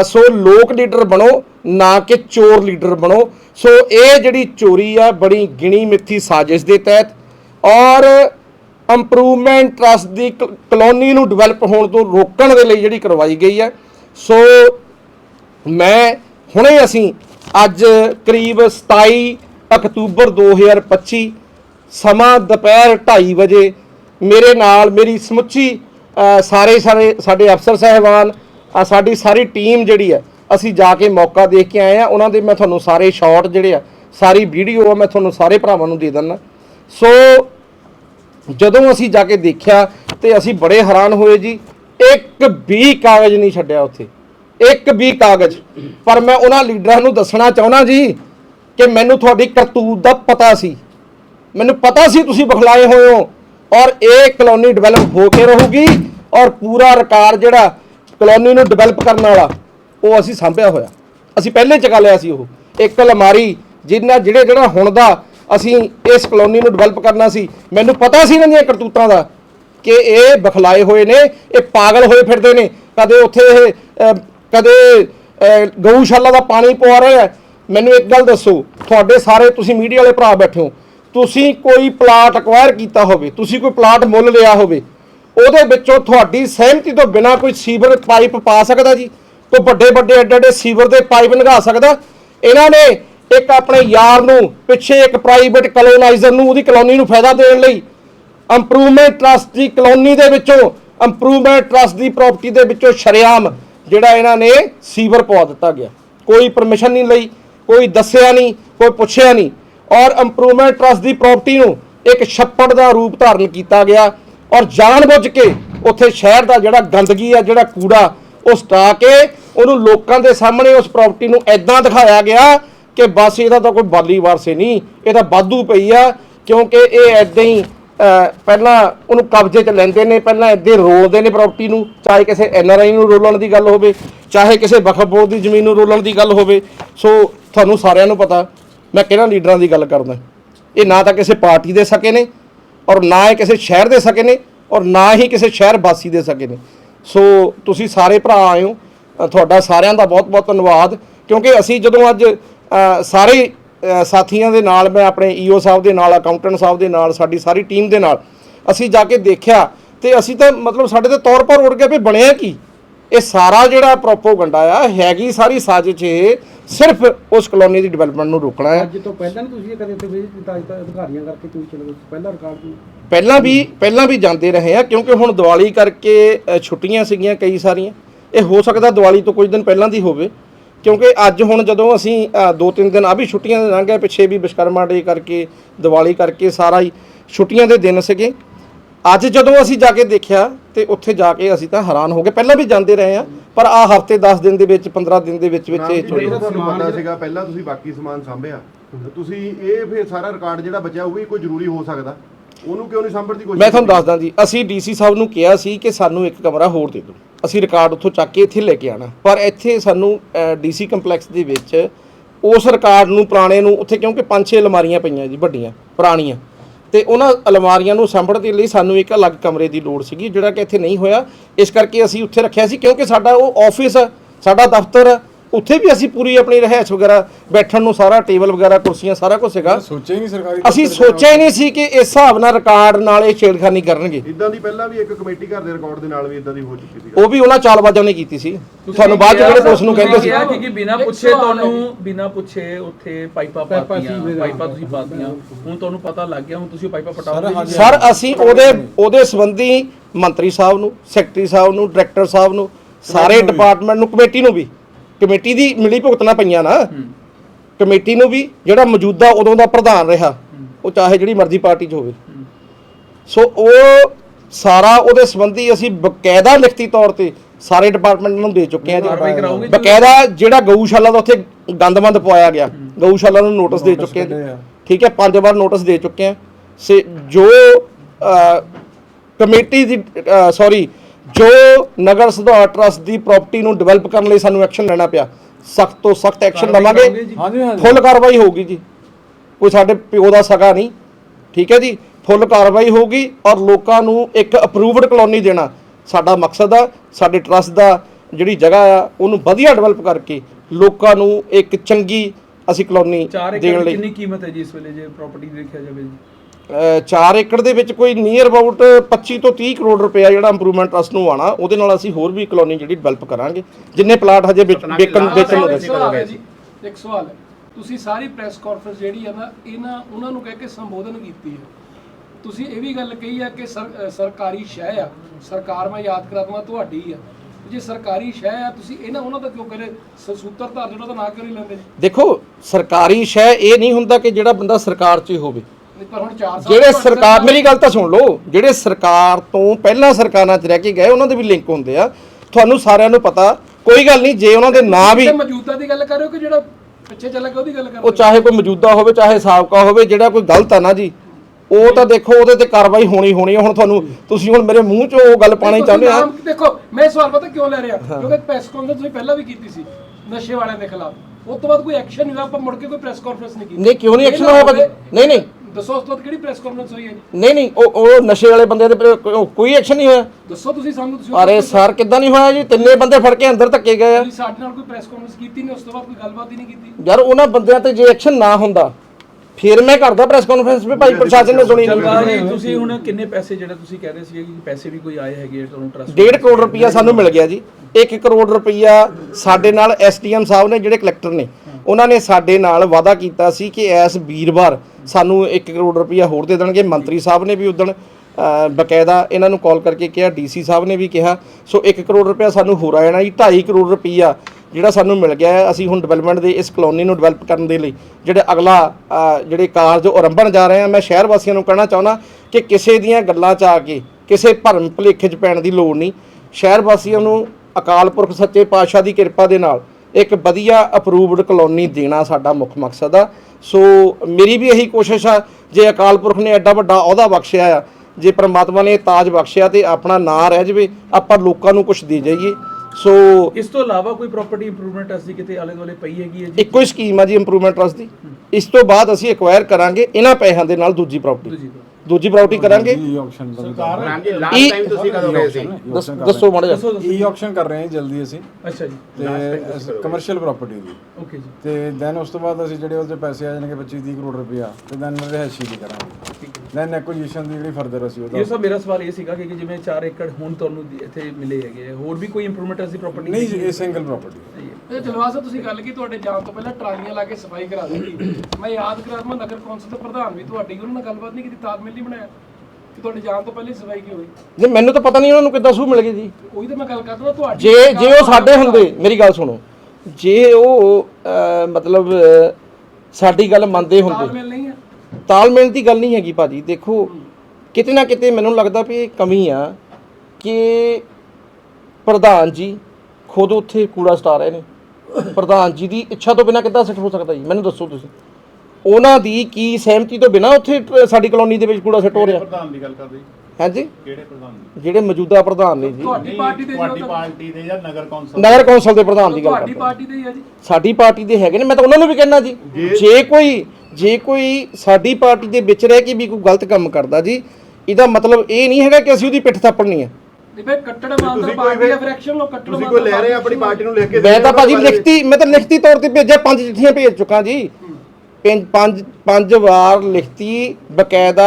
ਸੋ ਲੋਕ ਲੀਡਰ ਬਣੋ। ਨਾ ਕਿ ਚੋਰ ਲੀਡਰ ਬਣੋ। ਸੋ ਇਹ ਜਿਹੜੀ ਚੋਰੀ ਆ, ਬੜੀ ਗਿਣੀ ਮਿੱਥੀ ਸਾਜ਼ਿਸ਼ ਦੇ ਤਹਿਤ ਔਰ ਇੰਪਰੂਵਮੈਂਟ ਟਰਸਟ ਦੀ ਕ- ਕਲੋਨੀ ਨੂੰ ਡਿਵੈਲਪ ਹੋਣ ਤੋਂ ਰੋਕਣ ਦੇ ਲਈ ਜਿਹੜੀ ਕਰਵਾਈ ਗਈ ਹੈ। ਸੋ ਮੈਂ, ਹੁਣੇ ਅਸੀਂ ਅੱਜ ਕਰੀਬ 27 ਅਕਤੂਬਰ 2025 ਸਮਾਂ ਦੁਪਹਿਰ 2:30 ਵਜੇ ਮੇਰੇ ਨਾਲ ਮੇਰੀ ਸਮੁੱਚੀ ਸਾਰੇ ਸਾਰੇ ਸਾਡੇ ਅਫਸਰ ਸਹਿਬਾਨ ਸਾਡੀ ਸਾਰੀ ਟੀਮ ਜਿਹੜੀ ਹੈ ਅਸੀਂ ਜਾ ਕੇ ਮੌਕਾ ਦੇਖ ਕੇ ਆਏ ਆ, ਉਹਨਾਂ ਦੇ ਮੈਂ ਤੁਹਾਨੂੰ ਸਾਰੇ ਸ਼ਾਟ ਜਿਹੜੇ ਆ, ਸਾਰੀ ਵੀਡੀਓ ਆ, ਮੈਂ ਤੁਹਾਨੂੰ ਸਾਰੇ ਭਰਾਵਾਂ ਨੂੰ ਦੇ ਦਿੰਦਾ। ਸੋ ਜਦੋਂ ਅਸੀਂ ਜਾ ਕੇ ਦੇਖਿਆ ਤੇ ਅਸੀਂ ਬੜੇ ਹੈਰਾਨ ਹੋਏ ਜੀ, ਇੱਕ ਵੀ ਕਾਗਜ਼ ਨਹੀਂ ਛੱਡਿਆ ਉੱਥੇ। ਇੱਕ ਵੀ ਕਾਗਜ਼। ਪਰ ਮੈਂ ਉਹਨਾਂ ਲੀਡਰਾਂ ਨੂੰ ਦੱਸਣਾ ਚਾਹੁੰਦਾ ਜੀ ਕਿ ਮੈਨੂੰ ਤੁਹਾਡੀ ਕਰਤੂਤ ਦਾ ਪਤਾ ਸੀ। ਮੈਨੂੰ ਪਤਾ ਸੀ ਤੁਸੀਂ ਬਖਲਾਏ ਹੋਏ ਹੋ ਔਰ ਇਹ ਕਲੋਨੀ ਡਿਵੈਲਪ ਹੋ ਕੇ ਰਹੂਗੀ ਔਰ ਪੂਰਾ ਰਿਕਾਰਡ ਜਿਹੜਾ ਕਲੋਨੀ ਨੂੰ ਡਿਵੈਲਪ ਕਰਨ ਵਾਲਾ ਉਹ ਅਸੀਂ ਸਾਂਭਿਆ ਹੋਇਆ। ਅਸੀਂ ਪਹਿਲੇ ਚਕਾ ਲਿਆ ਸੀ ਉਹ। ਇੱਕ ਅਲਮਾਰੀ ਜਿੰਨਾ ਜਿਹੜੇ ਜਿਹੜਾ ਹੁਣ ਦਾ ਅਸੀਂ ਇਸ ਕਲੋਨੀ ਨੂੰ ਡਿਵੈਲਪ ਕਰਨਾ ਸੀ, ਮੈਨੂੰ ਪਤਾ ਸੀ ਇਹਨਾਂ ਦੀਆਂ ਕਰਤੂਤਾਂ ਦਾ ਕਿ ਇਹ ਬਖਲਾਏ ਹੋਏ ਨੇ, ਇਹ ਪਾਗਲ ਹੋਏ ਫਿਰਦੇ ਨੇ। ਕਦੇ ਉੱਥੇ ਇਹ ਕਦੇ ਗਊਸ਼ਾਲਾ ਦਾ ਪਾਣੀ ਪਵਾ ਰਹੇ ਆ। ਮੈਨੂੰ ਇੱਕ ਗੱਲ ਦੱਸੋ, ਤੁਹਾਡੇ ਸਾਰੇ ਤੁਸੀਂ ਮੀਡੀਆ ਵਾਲੇ ਭਰਾ ਬੈਠੇ ਹੋ। ਤੁਸੀਂ ਕੋਈ ਪਲਾਟ ਅਕਵਾਇਰ ਕੀਤਾ ਹੋਵੇ, ਤੁਸੀਂ ਕੋਈ ਪਲਾਟ ਮੁੱਲ ਲਿਆ ਹੋਵੇ, ਉਹਦੇ ਵਿੱਚੋਂ ਤੁਹਾਡੀ ਸਹਿਮਤੀ ਤੋਂ ਬਿਨਾ ਕੋਈ ਸੀਵਰ ਪਾਈਪ ਪਾ ਸਕਦਾ ਜੀ? ਕੋਈ ਵੱਡੇ ਵੱਡੇ ਐਡੇ ਐਡੇ ਸੀਵਰ ਦੇ ਪਾਈਪ ਲੰਘਾ ਸਕਦਾ। ਇਹਨਾਂ ਨੇ ਇੱਕ ਆਪਣੇ ਯਾਰ ਨੂੰ ਪਿੱਛੇ ਇੱਕ ਪ੍ਰਾਈਵੇਟ ਕਲੋਨਾਈਜ਼ਰ ਨੂੰ ਉਹਦੀ ਕਲੋਨੀ ਨੂੰ ਫਾਇਦਾ ਦੇਣ ਲਈ ਇੰਪਰੂਵਮੈਂਟ ਟਰਸਟ ਦੀ ਕਲੋਨੀ ਦੇ ਵਿੱਚੋਂ ਇੰਪਰੂਵਮੈਂਟ ਟਰਸਟ ਦੀ ਪ੍ਰਾਪਰਟੀ ਦੇ ਵਿੱਚੋਂ ਸ਼ਰੇਆਮ ਜਿਹੜਾ ਇਹਨਾਂ ਨੇ ਸੀਵਰ ਪਵਾ ਦਿੱਤਾ ਗਿਆ। ਕੋਈ ਪਰਮਿਸ਼ਨ ਨਹੀਂ ਲਈ, ਕੋਈ ਦੱਸਿਆ ਨਹੀਂ, ਕੋਈ ਪੁੱਛਿਆ ਨਹੀਂ। ਔਰ ਇੰਪਰੂਵਮੈਂਟ ਟਰਸਟ ਦੀ ਪ੍ਰਾਪਰਟੀ ਨੂੰ ਇੱਕ ਛੱਪੜ ਦਾ ਰੂਪ ਧਾਰਨ ਕੀਤਾ ਗਿਆ। ਔਰ ਜਾਣਬੁੱਝ ਕੇ ਉੱਥੇ ਸ਼ਹਿਰ ਦਾ ਜਿਹੜਾ ਗੰਦਗੀ ਆ, ਜਿਹੜਾ ਕੂੜਾ ਉਹ ਸਟਾ ਕੇ ਉਹਨੂੰ ਲੋਕਾਂ ਦੇ ਸਾਹਮਣੇ ਉਸ ਪ੍ਰਾਪਰਟੀ ਨੂੰ ਐਦਾਂ ਦਿਖਾਇਆ ਗਿਆ ਕਿ ਬਸ ਇਹਦਾ ਤਾਂ ਕੋਈ ਬਾਲੀ ਵਾਰਸੇ ਨਹੀਂ, ਇਹ ਤਾਂ ਵਾਧੂ ਪਈ ਆ, ਕਿਉਂਕਿ ਇਹ ਐਦਾਂ ਹੀ ਪਹਿਲਾਂ ਉਹਨੂੰ ਕਬਜ਼ੇ 'ਚ ਲੈਂਦੇ ਨੇ, ਪਹਿਲਾਂ ਐਦੇ ਰੋਲਦੇ ਨੇ ਪ੍ਰਾਪਰਟੀ ਨੂੰ, ਚਾਹੇ ਕਿਸੇ ਐਨਆਰਆਈ ਨੂੰ ਰੋਲਣ ਦੀ ਗੱਲ ਹੋਵੇ, ਚਾਹੇ ਕਿਸੇ ਵਕਫ ਬੋਰਡ ਦੀ ਜ਼ਮੀਨ ਨੂੰ ਰੋਲਣ ਦੀ ਗੱਲ ਹੋਵੇ। ਸੋ ਤੁਹਾਨੂੰ ਸਾਰਿਆਂ ਨੂੰ ਪਤਾ, ਮੈਂ ਕਿਹਨਾਂ ਲੀਡਰਾਂ ਦੀ ਗੱਲ ਕਰਦਾ। ਇਹ ਨਾ ਤਾਂ ਕਿਸੇ ਪਾਰਟੀ ਦੇ ਸਕੇ ਨੇ, ਔਰ ਨਾ ਇਹ ਕਿਸੇ ਸ਼ਹਿਰ ਦੇ ਸਕੇ ਨੇ, ਔਰ ਨਾ ਹੀ ਕਿਸੇ ਸ਼ਹਿਰ ਵਾਸੀ ਦੇ ਸਕੇ ਨੇ। ਸੋ ਤੁਸੀਂ ਸਾਰੇ ਭਰਾ ਆਏ ਹੋ ਤੁਹਾਡਾ ਸਾਰਿਆਂ ਦਾ ਬਹੁਤ-ਬਹੁਤ ਧੰਨਵਾਦ। ਕਿਉਂਕਿ ਅਸੀਂ ਜਦੋਂ ਅੱਜ ਸਾਰੇ ਸਾਥੀਆਂ ਦੇ ਨਾਲ, ਮੈਂ ਆਪਣੇ ਈਓ ਸਾਹਿਬ ਦੇ ਨਾਲ ਅਕਾਊਂਟੈਂਟ ਸਾਹਿਬ ਦੇ ਨਾਲ, ਸਾਡੀ ਸਾਰੀ ਟੀਮ ਦੇ ਨਾਲ, ਅਸੀਂ ਜਾ ਕੇ ਦੇਖਿਆ ਤੇ ਅਸੀਂ ਤਾਂ ਮਤਲਬ ਸਾਡੇ ਤੇ ਤੌਰ ਪਰ ਉੜ ਗਿਆ ਵੀ ਬਣਿਆ ਕੀ? ਇਹ ਸਾਰਾ ਜਿਹੜਾ ਪ੍ਰੋਪੋਗੰਡਾ ਆ ਹੈਗੀ ਸਾਰੀ ਸਾਜ਼ਿਸ਼ ਇਹ ਸਿਰਫ ਉਸ ਕਲੋਨੀ ਦੀ ਡਿਵੈਲਪਮੈਂਟ ਨੂੰ ਰੋਕਣਾ ਹੈ ਅੱਜ ਤੋਂ ਪਹਿਲਾਂ ਨਹੀਂ ਤੁਸੀਂ ਕਦੇ ਇੱਥੇ ਵਿਜ਼ਿਟ ਕੀਤਾ, ਅੱਜ ਤਾਂ ਅਧਿਕਾਰੀਆਂ ਕਰਕੇ ਤੁਸੀਂ ਚਲੇ, ਪਹਿਲਾ ਰਿਕਾਰਡ ਪਹਿਲਾਂ ਵੀ ਪਹਿਲਾਂ ਵੀ ਜਾਂਦੇ ਰਹੇ ਆ ਕਿਉਂਕਿ ਹੁਣ ਦੀਵਾਲੀ ਕਰਕੇ ਛੁੱਟੀਆਂ ਸੀਗੀਆਂ ਕਈ ਸਾਰੀਆਂ। ਇਹ ਹੋ ਸਕਦਾ ਦੀਵਾਲੀ ਤੋਂ ਕੁਝ ਦਿਨ ਪਹਿਲਾਂ ਦੀ ਹੋਵੇ ਕਿਉਂਕਿ ਅੱਜ ਹੁਣ ਜਦੋਂ ਅਸੀਂ ਅ, ਦੋ ਤਿੰਨ ਦਿਨ ਆ ਵੀ ਛੁੱਟੀਆਂ ਦੇ ਲੰਘ ਗਏ ਪਿੱਛੇ ਵੀ ਵਿਸ਼ਕਰਮਾ ਡੇ ਕਰਕੇ ਦੀਵਾਲੀ ਕਰਕੇ ਸਾਰਾ ਹੀ ਛੁੱਟੀਆਂ ਦੇ ਦਿਨ ਸੀਗੇ। ਅੱਜ ਜਦੋਂ ਅਸੀਂ ਜਾ ਕੇ ਦੇਖਿਆ ਤੇ ਉੱਥੇ ਜਾ ਕੇ ਅਸੀਂ ਤਾਂ ਹੈਰਾਨ ਹੋ ਗਏ। ਪਹਿਲਾਂ ਵੀ ਜਾਂਦੇ ਰਹੇ ਆ ਪਰ ਆ ਹਫ਼ਤੇ 10 ਦਿਨ ਦੇ ਵਿੱਚ 15 ਦਿਨ ਦੇ ਵਿੱਚ ਵਿੱਚ ਇਹ ਚੋਰੀ ਤੁਹਾਨੂੰ ਪਤਾ ਸੀਗਾ ਪਹਿਲਾਂ ਤੁਸੀਂ ਬਾਕੀ ਸਮਾਨ ਸਾਂਭਿਆ। ਤੁਸੀਂ ਇਹ ਫਿਰ ਸਾਰਾ ਰਿਕਾਰਡ ਜਿਹੜਾ ਬਚਿਆ ਉਹ ਵੀ ਕੋਈ ਜ਼ਰੂਰੀ ਹੋ ਸਕਦਾ? ਉਹਨੂੰ ਕਿਉਂ ਨਹੀਂ ਸਾਂਭਣ ਦੀ ਕੋਸ਼ਿਸ਼ ਮੈਂ ਤੁਹਾਨੂੰ ਦੱਸਦਾ ਜੀ ਅਸੀਂ ਡੀਸੀ ਸਾਹਿਬ ਨੂੰ ਕਿਹਾ ਸੀ ਕਿ ਸਾਨੂੰ ਇੱਕ ਕਮਰਾ ਹੋਰ ਦੇ ਦਿਓ। ਅਸੀਂ ਰਿਕਾਰਡ ਉੱਥੋਂ ਚੱਕ ਕੇ ਇੱਥੇ ਲੈ ਕੇ ਆਣਾ ਪਰ ਇੱਥੇ ਸਾਨੂੰ ਡੀਸੀ ਕੰਪਲੈਕਸ ਦੇ ਵਿੱਚ ਉਸ ਰਿਕਾਰਡ ਨੂੰ ਪੁਰਾਣੇ ਨੂੰ ਉੱਥੇ ਕਿਉਂਕਿ ਪੰਜ ਛੇ ਅਲਮਾਰੀਆਂ ਪਈਆਂ ਜੀ ਵੱਡੀਆਂ ਪੁਰਾਣੀਆਂ। ਤੇ ਉਹਨਾਂ ਅਲਮਾਰੀਆਂ ਨੂੰ ਸਾਂਭਣ ਦੇ ਲਈ ਸਾਨੂੰ ਇੱਕ ਅਲੱਗ ਕਮਰੇ ਦੀ ਲੋੜ ਸੀਗੀ ਜਿਹੜਾ ਕਿ ਇੱਥੇ ਨਹੀਂ ਹੋਇਆ। ਇਸ ਕਰਕੇ ਅਸੀਂ ਉੱਥੇ ਰੱਖਿਆ ਸੀ ਕਿਉਂਕਿ ਸਾਡਾ ਉਹ ਆਫਿਸ ਸਾਡਾ ਦਫ਼ਤਰ ਉੱਥੇ ਵੀ ਅਸੀਂ ਪੂਰੀ ਆਪਣੀ ਰਹਿائش ਵਗੈਰਾ ਬੈਠਣ ਨੂੰ ਸਾਰਾ ਟੇਬਲ ਵਗੈਰਾ ਕੁਰਸੀਆਂ ਸਾਰਾ ਕੁਝ ਸੀਗਾ ਸੋਚਿਆ ਹੀ ਨਹੀਂ ਸਰਕਾਰੀ ਅਸੀਂ ਸੋਚਿਆ ਹੀ ਨਹੀਂ ਸੀ ਕਿ ਇਸ ਹਿਸਾਬ ਨਾਲ ਰਿਕਾਰਡ ਨਾਲ ਇਹ ਛੇੜਖਾਨੀ ਕਰਨਗੇ। ਇਦਾਂ ਦੀ ਪਹਿਲਾਂ ਵੀ ਇੱਕ ਕਮੇਟੀ ਘਰ ਦੇ ਰਿਕਾਰਡ ਦੇ ਨਾਲ ਵੀ ਇਦਾਂ ਦੀ ਹੋ ਚੁੱਕੀ ਸੀ। ਉਹ ਵੀ ਉਹਨਾਂ ਚਾਲਬਾਜ਼ਾਂ ਨੇ ਕੀਤੀ ਸੀ। ਤੁਹਾਨੂੰ ਬਾਅਦ ਚ ਜਿਹੜੇ ਪੁਲਿਸ ਨੂੰ ਕਹਿੰਦੇ ਸੀ। ਕਿਹਾ ਕਿ ਬਿਨਾ ਪੁੱਛੇ ਤੁਹਾਨੂੰ ਬਿਨਾ ਪੁੱਛੇ ਉੱਥੇ ਪਾਈਪਾਂ ਪਾਤੀਆਂ ਪਾਈਪਾਂ ਤੁਸੀਂ ਪਾਤੀਆਂ। ਹੁਣ ਤੁਹਾਨੂੰ ਪਤਾ ਲੱਗ ਗਿਆ ਹੁਣ ਤੁਸੀਂ ਪਾਈਪਾਂ ਪਟਾਓਗੇ ਸਰ ਅਸੀਂ ਉਹਦੇ ਉਹਦੇ ਸੰਬੰਧੀ ਮੰਤਰੀ ਸਾਹਿਬ ਨੂੰ ਸੈਕਟਰੀ ਸਾਹਿਬ ਨੂੰ ਡਾਇਰੈਕਟਰ ਸਾਹਿਬ ਨੂੰ ਸਾਰੇ ਡਿਪਾਰਟਮੈਂਟ ਨੂੰ ਕਮੇਟੀ ਨੂੰ ਵੀ ਕਮੇਟੀ ਦੀ ਮਿਲੀ ਭੁਗਤਣਾ ਪਈਆਂ ਨਾ। ਕਮੇਟੀ ਨੂੰ ਵੀ ਜਿਹੜਾ ਮੌਜੂਦਾ ਉਦੋਂ ਦਾ ਪ੍ਰਧਾਨ ਰਿਹਾ ਉਹ ਚਾਹੇ ਜਿਹੜੀ ਮਰਜ਼ੀ ਪਾਰਟੀ 'ਚ ਹੋਵੇ। ਸੋ ਉਹ ਸਾਰਾ ਉਹਦੇ ਸੰਬੰਧੀ ਅਸੀਂ ਬਕਾਇਦਾ ਲਿਖਤੀ ਤੌਰ ਤੇ ਸਾਰੇ ਡਿਪਾਰਟਮੈਂਟ ਨੂੰ ਦੇ ਚੁੱਕੇ ਹਾਂ ਕਾਰਵਾਈ ਜੀ? ਬਕਾਇਦਾ ਜਿਹੜਾ ਗਊਸ਼ਾਲਾ ਦਾ ਉੱਥੇ ਗੰਦਮੰਦ ਪਵਾਇਆ ਗਿਆ ਗਊਸ਼ਾਲਾ ਨੂੰ ਨੋਟਿਸ ਦੇ ਚੁੱਕੇ ਹਾਂ ਕੱਢੇ ਜੀ। ਆ। ਠੀਕ ਹੈ ਪੰਜ ਵਾਰ ਨੋਟਿਸ ਦੇ ਚੁੱਕੇ ਹਾਂ। ਸੇ ਜੋ ਕਮੇਟੀ ਦੀ ਸੌਰੀ ਜੋ ਨਗਰ ਸੁਧਾਰ ਟਰਸਟ ਦੀ ਪ੍ਰਾਪਰਟੀ ਨੂੰ ਡਿਵੈਲਪ ਕਰਨ ਲਈ ਸਾਨੂੰ ਐਕਸ਼ਨ ਲੈਣਾ ਪਿਆ ਸਖਤ ਤੋਂ ਸਖਤ ਐਕਸ਼ਨ ਲਵਾਂਗੇ ਫੁੱਲ ਕਾਰਵਾਈ ਹੋਊਗੀ ਜੀ। ਕੋਈ ਸਾਡੇ ਪਿਓ ਦਾ ਸਗਾ ਨਹੀਂ। ਠੀਕ ਹੈ ਜੀ? ਫੁੱਲ ਕਾਰਵਾਈ ਹੋਊਗੀ ਔਰ ਲੋਕਾਂ ਨੂੰ ਇੱਕ ਅਪਰੂਵਡ ਕਲੋਨੀ ਦੇਣਾ ਸਾਡਾ ਮਕਸਦ ਆ ਸਾਡੇ ਟਰਸਟ ਦਾ ਜਿਹੜੀ ਜਗ੍ਹਾ ਆ ਉਹਨੂੰ ਵਧੀਆ ਡਿਵੈਲਪ ਕਰਕੇ ਲੋਕਾਂ ਨੂੰ ਇੱਕ ਚੰਗੀ ਅਸੀਂ ਕਲੋਨੀ 4 ਦੇਣ ਲਈ। ਕਿੰਨੀ ਕੀਮਤ ਹੈ ਜੀ ਇਸ ਵੇਲੇ ਜੇ ਪ੍ਰਾਪਰਟੀ ਦੇਖਿਆ ਜਾਵੇ ਜੀ? 4 ਏਕੜ ਦੇ ਵਿੱਚ ਕੋਈ ਨੀਅਰ ਅਬਾਊਟ 25 ਤੋਂ 30 ਕਰੋੜ ਰੁਪਇਆ ਜਿਹੜਾ ਇੰਪਰੂਵਮੈਂਟ ਟਰਸਟ ਨੂੰ ਆਣਾ ਉਹਦੇ ਨਾਲ ਅਸੀਂ ਹੋਰ ਵੀ ਕਲੋਨੀ ਜਿਹੜੀ ਡਿਵੈਲਪ ਕਰਾਂਗੇ। ਜਿੰਨੇ ਪਲਾਟ ਹਜੇ ਵੇਚ- ਵੇਚਣ ਵੇਚਣ ਨੂੰ ਜੀ। ਇੱਕ ਸਵਾਲ ਹੈ। ਤੁਸੀਂ ਸਾਰੀ ਪ੍ਰੈਸ ਕਾਨਫਰੰਸ ਜਿਹੜੀ ਹੈ ਨਾ ਇਹਨਾਂ ਉਹਨਾਂ ਨੂੰ ਕਹਿ ਕੇ ਸੰਬੋਧਨ ਕੀਤੀ ਹੈ। ਤੁਸੀਂ ਇਹ ਵੀ ਗੱਲ ਕਹੀ ਹੈ ਕਿ ਸਰਕਾਰੀ ਸ਼ਹਿ ਆ। ਸਰਕਾਰ ਮੈਂ ਯਾਦ ਕਰਾ ਦਵਾਂ ਤੁਹਾਡੀ ਆ। ਜੇ ਸਰਕਾਰੀ ਸ਼ਹਿ ਆ ਤੁਸੀਂ ਇਹਨਾਂ ਉਹਨਾਂ ਦਾ ਕਿਉਂ ਕਰੇ? ਸੂਤਰਧਾਰ ਜਿਹੜਾ ਤਾਂ ਨਾ ਕਿਉਂ ਨਹੀਂ ਲੈਂਦੇ? ਦੇਖੋ ਸਰਕਾਰੀ ਸ਼ੈ ਇਹ ਨਹੀਂ ਹੁੰਦਾ ਕਿ ਜਿਹੜਾ ਬੰਦਾ ਸਰਕਾਰ 'ਚ ਹੀ ਹੋਵੇ। ਪਰ ਹੁਣ 4 ਸਾਲ ਜਿਹੜੇ ਸਰਕਾਰ ਮੇਰੀ ਗੱਲ ਤਾਂ ਸੁਣ ਲਓ। ਜਿਹੜੇ ਸਰਕਾਰ ਤੋਂ ਪਹਿਲਾਂ ਸਰਕਾਰਾਂ 'ਚ ਰਹਿ ਕੇ ਗਏ ਉਹਨਾਂ ਦੇ ਵੀ ਲਿੰਕ ਹੁੰਦੇ ਆ। ਤੁਹਾਨੂੰ ਸਾਰਿਆਂ ਨੂੰ ਪਤਾ ਕੋਈ ਗੱਲ ਨਹੀਂ ਜੇ ਉਹਨਾਂ ਦੇ ਨਾਂ ਵੀ ਮੌਜੂਦਾ ਦੀ ਗੱਲ ਕਰ ਰਹੇ ਹੋ ਕਿ ਜਿਹੜਾ ਪਿੱਛੇ ਚੱਲਾ ਗਿਆ ਉਹਦੀ ਗੱਲ ਕਰ ਰਹੇ ਉਹ ਚਾਹੇ ਕੋਈ ਮੌਜੂਦਾ ਹੋਵੇ ਚਾਹੇ ਸਾਬਕਾ ਹੋਵੇ ਜਿਹੜਾ ਕੋਈ ਗਲਤ ਆ ਨਾ ਜੀ। ਉਹ ਤਾਂ ਦੇਖੋ ਉਹਦੇ ਤੇ ਕਾਰਵਾਈ ਹੋਣੀ ਹੋਣੀ ਆ। ਹੁਣ ਤੁਹਾਨੂੰ ਤੁਸੀਂ ਹੁਣ ਮੇਰੇ ਮੂੰਹ 'ਚ ਉਹ ਗੱਲ ਪਾਣੀ ਚਾਹੁੰਦੇ ਆ। ਦੇਖੋ ਮੈਂ ਸਵਾਲ ਪਤਾ ਕਿਉਂ ਲੈ ਰਿਹਾ? ਕਿਉਂਕਿ ਪ੍ਰੈਸ ਕਾਨਫਰੰਸ ਤੁਸੀਂ ਪਹਿਲਾਂ ਵੀ ਕੀਤੀ ਸੀ ਨਸ਼ੇ ਵਾਲਿਆਂ ਦੇ ਖਿਲਾਫ। ਉਸ ਤੋਂ ਬਾਅਦ ਕੋਈ ਐਕਸ਼ਨ ਨਹੀਂ ਹੋਇਆ? ਆਪਾਂ ਮੁੜ ਕੇ ਕੋਈ ਪ੍ਰੈਸ ਕਾਨਫਰੰਸ ਨਹੀਂ ਕੀਤੀ। ਨਹੀਂ ਕਿਉਂ ਨਹੀਂ ਐਕਸ਼ਨ ਹੋਇਆ ਭਾਜੀ ਨਹੀਂ ਨਹੀਂ। ਦੱਸੋ ਉਸ ਤੋਂ ਬਾਅਦ ਕਿਹੜੀ ਪ੍ਰੈਸ ਕਾਨਫਰੰਸ ਹੋਈ ਹੈ ਜੀ? ਨਹੀਂ ਨਹੀਂ ਉਹ ਉਹ ਨਸ਼ੇ ਵਾਲੇ ਬੰਦੇ ਦੇ ਕੋ- ਕੋਈ ਐਕਸ਼ਨ ਨਹੀਂ ਹੋਇਆ। ਦੱਸੋ ਤੁਸੀਂ ਸਾਨੂੰ ਤੁਸੀਂ ਅਰੇ ਸਰ ਕਿੱਦਾਂ ਨਹੀਂ ਹੋਇਆ ਜੀ? ਤਿੰਨੇ ਬੰਦੇ ਫੜ ਕੇ ਅੰਦਰ ਧੱਕੇ ਗਏ ਆ। ਤੁਸੀਂ ਸਾਡੇ ਨਾਲ ਕੋਈ ਪ੍ਰੈਸ ਕਾਨਫਰੰਸ ਕੀਤੀ ਨਹੀਂ ਉਸ ਤੋਂ ਬਾਅਦ ਕੋਈ ਗੱਲਬਾਤ ਹੀ ਨਹੀਂ ਕੀਤੀ? ਯਾਰ ਉਹਨਾਂ ਬੰਦਿਆਂ ਤੇ ਜੇ ਐਕਸ਼ਨ ਨਾ ਹੁੰਦਾ ਫਿਰ ਮੈਂ ਕਰਦਾ ਪ੍ਰੈਸ ਕਾਨਫਰੰਸ ਵੀ ਭਾਈ ਪ੍ਰਸ਼ਾਸਨ ਨੇ ਸੁਣੀ। ਨਹੀਂ ਸਰਕਾਰ ਤੁਸੀਂ ਹੁਣ ਕਿੰਨੇ ਪੈਸੇ ਜਿਹੜੇ ਤੁਸੀਂ ਕਹਿ ਰਹੇ ਸੀ ਕਿ ਪੈਸੇ ਵੀ ਕੋਈ ਆਏ ਹੈਗੇ ਆ ਤੁਹਾਨੂੰ ਟਰਸਟ 1.5 ਕਰੋੜ ਰੁਪਈਆ ਸਾਨੂੰ ਮਿਲ ਗਿਆ ਜੀ। 1 ਕਰੋੜ ਰੁਪਈਆ ਸਾਡੇ ਨਾਲ ਐਸਡੀਐਮ ਸਾਹਿਬ ਨੇ, ਜਿਹੜੇ ਕਲੈਕਟਰ ਨੇ, ਉਹਨਾਂ ਨੇ ਸਾਡੇ ਨਾਲ ਵਾਅਦਾ ਕੀਤਾ ਸੀ ਕਿ ਇਸ ਵੀਰਵਾਰ ਸਾਨੂੰ 1 ਕਰੋੜ ਰੁਪਈਆ ਹੋਰ ਦੇ ਦੇਣਗੇ। ਮੰਤਰੀ ਸਾਹਿਬ ਨੇ ਵੀ ਉਦਣ ਬਕਾਇਦਾ ਇਹਨਾਂ ਨੂੰ ਕਾਲ ਕਰਕੇ ਕਿਹਾ, ਡੀਸੀ ਸਾਹਿਬ ਨੇ ਵੀ ਕਿਹਾ। ਸੋ 1 ਕਰੋੜ ਰੁਪਇਆ ਸਾਨੂੰ ਹੋਰ ਆ ਜਾਣਾ ਜੀ 2.5 ਕਰੋੜ ਰੁਪਈਆ ਜਿਹੜਾ ਸਾਨੂੰ ਮਿਲ ਗਿਆ ਅਸੀਂ ਹੁਣ ਡਿਵੈਲਪਮੈਂਟ ਦੇ ਇਸ ਕਲੋਨੀ ਨੂੰ ਡਿਵੈਲਪ ਕਰਨ ਦੇ ਲਈ, ਜਿਹੜੇ ਅਗਲਾ ਜਿਹੜੇ ਕਾਰਜ ਉਹ ਆਰੰਭਣ ਜਾ ਰਹੇ ਆ ਮੈਂ ਸ਼ਹਿਰ ਵਾਸੀਆਂ ਨੂੰ ਕਹਿਣਾ ਚਾਹੁੰਦਾ ਕਿ ਕਿਸੇ ਦੀਆਂ ਗੱਲਾਂ 'ਚ ਆ ਕੇ, ਕਿਸੇ ਭਰਮ ਭੁਲੇਖੇ 'ਚ ਪੈਣ ਦੀ ਲੋੜ ਨਹੀਂ। ਸ਼ਹਿਰ ਵਾਸੀਆਂ ਨੂੰ ਅਕਾਲ ਪੁਰਖ ਸੱਚੇ ਪਾਤਸ਼ਾਹ ਦੀ ਕਿਰਪਾ ਦੇ ਨਾਲ ਇੱਕ ਵਧੀਆ ਅਪਰੂਵਡ ਕਲੋਨੀ ਦੇਣਾ ਸਾਡਾ ਮੁੱਖ ਮਕਸਦ ਆ। ਸੋ ਮੇਰੀ ਵੀ ਇਹੀ ਕੋਸ਼ਿਸ਼ ਆ ਜੇ ਅਕਾਲ ਪੁਰਖ ਨੇ ਐਡਾ ਵੱਡਾ ਅਹੁਦਾ ਬਖਸ਼ਿਆ ਆ ਜੇ ਪ੍ਰਮਾਤਮਾ ਨੇ ਤਾਜ ਬਖਸ਼ਿਆ ਤੇ ਆਪਣਾ ਨਾਂ ਰਹਿ ਜਵੇ ਆਪਾਂ ਲੋਕਾਂ ਨੂੰ ਕੁਝ ਦੇ ਜਾਈਏ। ਸੋ ਇਸ ਤੋਂ ਇਲਾਵਾ ਕੋਈ ਪ੍ਰਾਪਰਟੀ ਇੰਪਰੂਵਮੈਂਟ ਅਸਦੀ ਕਿਤੇ ਆਲੇ ਦੁਆਲੇ ਪਈ ਹੈਗੀ ਹੈ ਜੀ? ਇੱਕੋ ਹੀ ਸਕੀਮ ਆ ਜੀ ਇੰਪਰੂਵਮੈਂਟ ਟਰਸਟ ਦੀ। ਇਸ ਤੋਂ ਬਾਅਦ ਅਸੀਂ ਐਕਵਾਇਰ ਕਰਾਂਗੇ ਇਹਨਾਂ ਪੈਸਿਆਂ ਦੇ ਨਾਲ ਦੂਜੀ ਪ੍ਰਾਪਰਟੀ ਦੂਜੀ ਪ੍ਰਾਪਰਟੀ ਕਰਾਂਗੇ? ਆਕਸ਼ਨ ਦਾ ਸਰਕਾਰ ਲਾਸਟ ਟਾਈਮ ਤੁਸੀਂ ਕਦੋਂ ਗਏ ਸੀ? ਦੱਸੋ ਮਾੜਾ ਜਿਹਾ। ਈ ਆਕਸ਼ਨ ਕਰ ਰਹੇ ਹਾਂ ਜਲਦੀ ਅਸੀਂ। ਅੱਛਾ ਜੀ। ਤੇ ਕਮਰਸ਼ੀਅਲ ਪ੍ਰਾਪਰਟੀ ਦੀ। ਓਕੇ ਜੀ। ਤੇ ਦੈਨ ਉਸ ਤੋਂ ਬਾਅਦ ਅਸੀਂ ਜਿਹੜੇ ਉਹਦੇ ਪੈਸੇ ਆ ਜਾਣਗੇ 25 30 ਕਰੋੜ ਰੁਪਇਆ ਤੇ ਦੈਨ ਰਹਿਸ਼ੀ ਦੀ ਕਰਾਂਗੇ। ਦੈਨ ਐਕੁਜੀਸ਼ਨ ਦੀ ਜਿਹੜੀ ਫਰਦਰ ਅਸੀਂ ਉਹਦਾ ਇਹ ਸਭ ਮੇਰਾ ਸਵਾਲ ਇਹ ਸੀਗਾ ਕਿ ਜਿਵੇਂ 4 ਏਕੜ ਹੁਣ ਤੁਹਾਨੂੰ ਇੱਥੇ ਮਿਲੇ ਹੈਗੇ ਹੋਰ ਵੀ ਕੋਈ ਇੰਪਰੂਵਮੈਂਟ ਅਸਦੀ ਪ੍ਰਾਪਰਟੀ ਨਹੀਂ ਜੀ, ਇਹ ਸਿੰਗਲ ਪ੍ਰਾਪਰਟੀ ਇਹ ਜਲਵਾ ਸਾਹਿਬ ਤੁਸੀਂ ਗੱਲ ਕੀ ਤੁਹਾਡੇ ਜਾਣ ਤੋਂ ਪਹਿਲਾਂ ਟਰਾਲੀਆਂ ਲਾ ਕੇ ਸਫ਼ਾਈ ਕਰਾ ਦਿੱਤੀ। ਮੈਂ ਯਾਦ ਕਰਾ ਦਵਾਂ ਨਗਰ ਕੌਂਸਲ ਦੇ ਪ੍ਰਧਾਨ ਵੀ ਤੁਹਾਡੀ ਉਹਨਾਂ ਨਾਲ ਗੱਲਬਾਤ ਨਹੀਂ ਕੀਤੀ ਤਾਲਮੇਲ ਨਹੀਂ ਬਣਾਇਆ ਕਿ ਤੁਹਾਡੇ ਜਾਣ ਤੋਂ ਪਹਿਲਾਂ ਹੀ ਸਫ਼ਾਈ ਕੀ ਹੋਈ? ਨਹੀਂ ਮੈਨੂੰ ਤਾਂ ਪਤਾ ਨਹੀਂ ਉਹਨਾਂ ਨੂੰ ਕਿੱਦਾਂ ਸੂਹ ਮਿਲ ਗਈ ਜੀ ਉਹੀ ਤਾਂ ਮੈਂ ਗੱਲ ਕਰਦਾ ਤੁਹਾਡੀ ਜੇ ਜੇ ਉਹ ਸਾਡੇ ਹੁੰਦੇ ਮੇਰੀ ਗੱਲ ਸੁਣੋ। ਜੇ ਉਹ ਅਹ, ਮਤਲਬ ਅਹ, ਸਾਡੀ ਗੱਲ ਮੰਨਦੇ ਹੁੰਦੇ। ਤਾਲਮੇਲ ਨਹੀਂ ਹੈ। ਤਾਲਮੇਲ ਦੀ ਗੱਲ ਨਹੀਂ ਹੈਗੀ ਭਾਜੀ ਦੇਖੋ ਕਿਤੇ ਨਾ ਕਿਤੇ ਮੈਨੂੰ ਲੱਗਦਾ ਵੀ ਇਹ ਕਮੀ ਆ ਕਿ ਪ੍ਰਧਾਨ ਜੀ ਖੁਦ ਉੱਥੇ ਕੂੜਾ ਸਟਾ ਰਹੇ ਨੇ। ਪ੍ਰਧਾਨ ਜੀ ਦੀ ਇੱਛਾ ਤੋਂ ਬਿਨਾ ਕਿੱਦਾਂ ਸਿੱਟ ਹੋ ਸਕਦਾ ਜੀ? ਮੈਨੂੰ ਦੱਸੋ ਤੁਸੀਂ। ਉਹਨਾਂ ਦੀ ਕੀ ਸਹਿਮਤੀ ਤੋਂ ਬਿਨਾ ਉੱਥੇ ਟ- ਸਾਡੀ ਕਲੋਨੀ ਦੇ ਵਿੱਚ ਕੂੜਾ ਸਿੱਟ ਹੋ ਰਿਹਾ? ਪ੍ਰਧਾਨ ਦੀ ਗੱਲ ਕਰਦੇ ਜੀ? ਹਾਂਜੀ? ਕਿਹੜੇ ਪ੍ਰਧਾਨ ਦੀ? ਜਿਹੜੇ ਮੌਜੂਦਾ ਪ੍ਰਧਾਨ ਨੇ ਜੀ। ਤੁਹਾਡੀ ਪਾਰਟੀ ਦੇ ਤੁਹਾਡੀ ਪਾਰਟੀ ਦੇ ਜਾਂ ਨਗਰ ਕੌਂਸਲ ਨਗਰ ਕੌਂਸਲ ਦੇ ਪ੍ਰਧਾਨ ਦੀ ਗੱਲ ਤੁਹਾਡੀ ਕਰਦਾ ਪਾਰਟੀ ਦੇ ਹੀ ਆ ਜੀ। ਸਾਡੀ ਪਾਰਟੀ ਦੇ ਹੈਗੇ ਨੇ ਮੈਂ ਤਾਂ ਉਹਨਾਂ ਨੂੰ ਵੀ ਕਹਿਣਾ ਜੀ। ਜੇ ਕੋਈ ਜੇ ਕੋਈ ਸਾਡੀ ਪਾਰਟੀ ਦੇ ਵਿੱਚ ਰਹਿ ਕੇ ਵੀ ਕੋਈ ਗਲਤ ਕੰਮ ਕਰਦਾ ਜੀ ਇਹਦਾ ਮਤਲਬ ਇਹ ਨਹੀਂ ਹੈਗਾ ਕਿ ਅਸੀਂ ਉਹਦੀ ਪਿੱਠ ਥਾਪੜਨੀ ਹੈ। ਬਈ ਕੱਟੜ ਕੋਈ ਪਾਰਟੀ ਆ ਫਿਰ ਐਕਸ਼ਨ ਲੋ ਕੱਟੜ ਤੁਸੀਂ ਕੋਈ ਲੈ ਰਹੇ ਆ ਆਪਣੀ ਪਾਰਟੀ ਨੂੰ ਲਿਖ ਕੇ ਮੈਂ ਤਾਂ ਭਾਜੀ ਲਿਖਤੀ ਮੈਂ ਤਾਂ ਲਿਖਤੀ ਤੌਰ ਤੇ ਭੇਜਿਆ ਪੰਜ ਚਿੱਠੀਆਂ ਭੇਜ ਚੁੱਕਾ ਜੀ। ਪੰਜ ਪੰਜ ਪੰਜ ਵਾਰ ਲਿਖਤੀ ਬਕਾਇਦਾ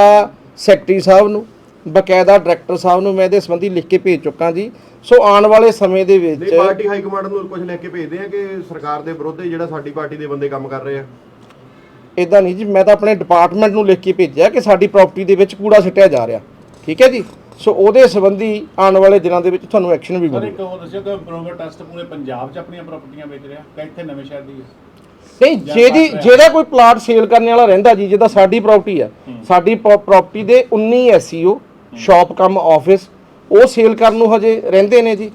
ਸੈਕਟਰੀ ਸਾਹਿਬ ਨੂੰ ਬਕਾਇਦਾ ਡਾਇਰੈਕਟਰ ਸਾਹਿਬ ਨੂੰ ਮੈਂ ਇਹਦੇ ਸੰਬੰਧੀ ਲਿਖ ਕੇ ਭੇਜ ਚੁੱਕਾ ਜੀ। ਸੋ ਆਉਣ ਵਾਲੇ ਸਮੇਂ ਦੇ ਵਿੱਚ ਨਹੀਂ ਪਾਰਟੀ ਹਾਈ ਕਮਾਂਡ ਨੂੰ ਕੁਝ ਲਿਖ ਕੇ ਭੇਜਦੇ ਆ ਕਿ ਸਰਕਾਰ ਦੇ ਵਿਰੁੱਧ ਹੀ ਜਿਹੜਾ ਸਾਡੀ ਪਾਰਟੀ ਦੇ ਬੰਦੇ ਕੰਮ ਕਰ ਰਹੇ ਆ? ਇਦਾਂ ਨਹੀਂ ਜੀ ਮੈਂ ਤਾਂ ਆਪਣੇ ਡਿਪਾਰਟਮੈਂਟ ਨੂੰ ਲਿਖ ਕੇ ਭੇਜਿਆ ਕਿ ਸਾਡੀ ਪ੍ਰਾਪਰਟੀ ਦੇ ਵਿੱਚ ਕੂੜਾ ਸਿੱਟਿਆ ਜਾ ਰਿਹਾ। ਠੀਕ ਹੈ ਜੀ? ਸੋ ਉਹਦੇ ਸੰਬੰਧੀ ਆਉਣ ਵਾਲੇ ਦਿਨਾਂ ਦੇ ਵਿੱਚ ਤੁਹਾਨੂੰ ਐਕਸ਼ਨ ਵੀ ਸਰ ਮਿਲੇਗਾ। ਇੱਕ ਉਹ ਦੱਸਿਓ ਕਿ ਇੰਪਰੂਵਮੈਂਟ ਟਰਸਟ ਪੂਰੇ ਪੰਜਾਬ 'ਚ ਆਪਣੀਆਂ ਪ੍ਰਾਪਰਟੀਆਂ ਵੇਚ ਰਿਹਾ ਕਿ ਇੱਥੇ ਨਵੇਂ ਸ਼ਹਿਰ ਦੀ ਹੈ? ਨਹੀਂ ਜਿਹਦੀ ਜਿਹੜਾ ਕੋਈ ਪਲਾਟ ਸੇਲ ਕਰਨ ਵਾਲਾ ਰਹਿੰਦਾ ਜੀ ਜਿਹਦਾ ਸਾਡੀ ਪ੍ਰਾਪਰਟੀ ਆ ਸਾਡੀ ਪ੍ਰਾਪਰਟੀ ਦੇ 19 ਐਸਈਓ ਸ਼ਾਪ ਕਮ ਆਫਿਸ ਉਹ ਸੇਲ ਕਰਨ ਨੂੰ ਹਜੇ ਰਹਿੰਦੇ ਨੇ ਜੀ।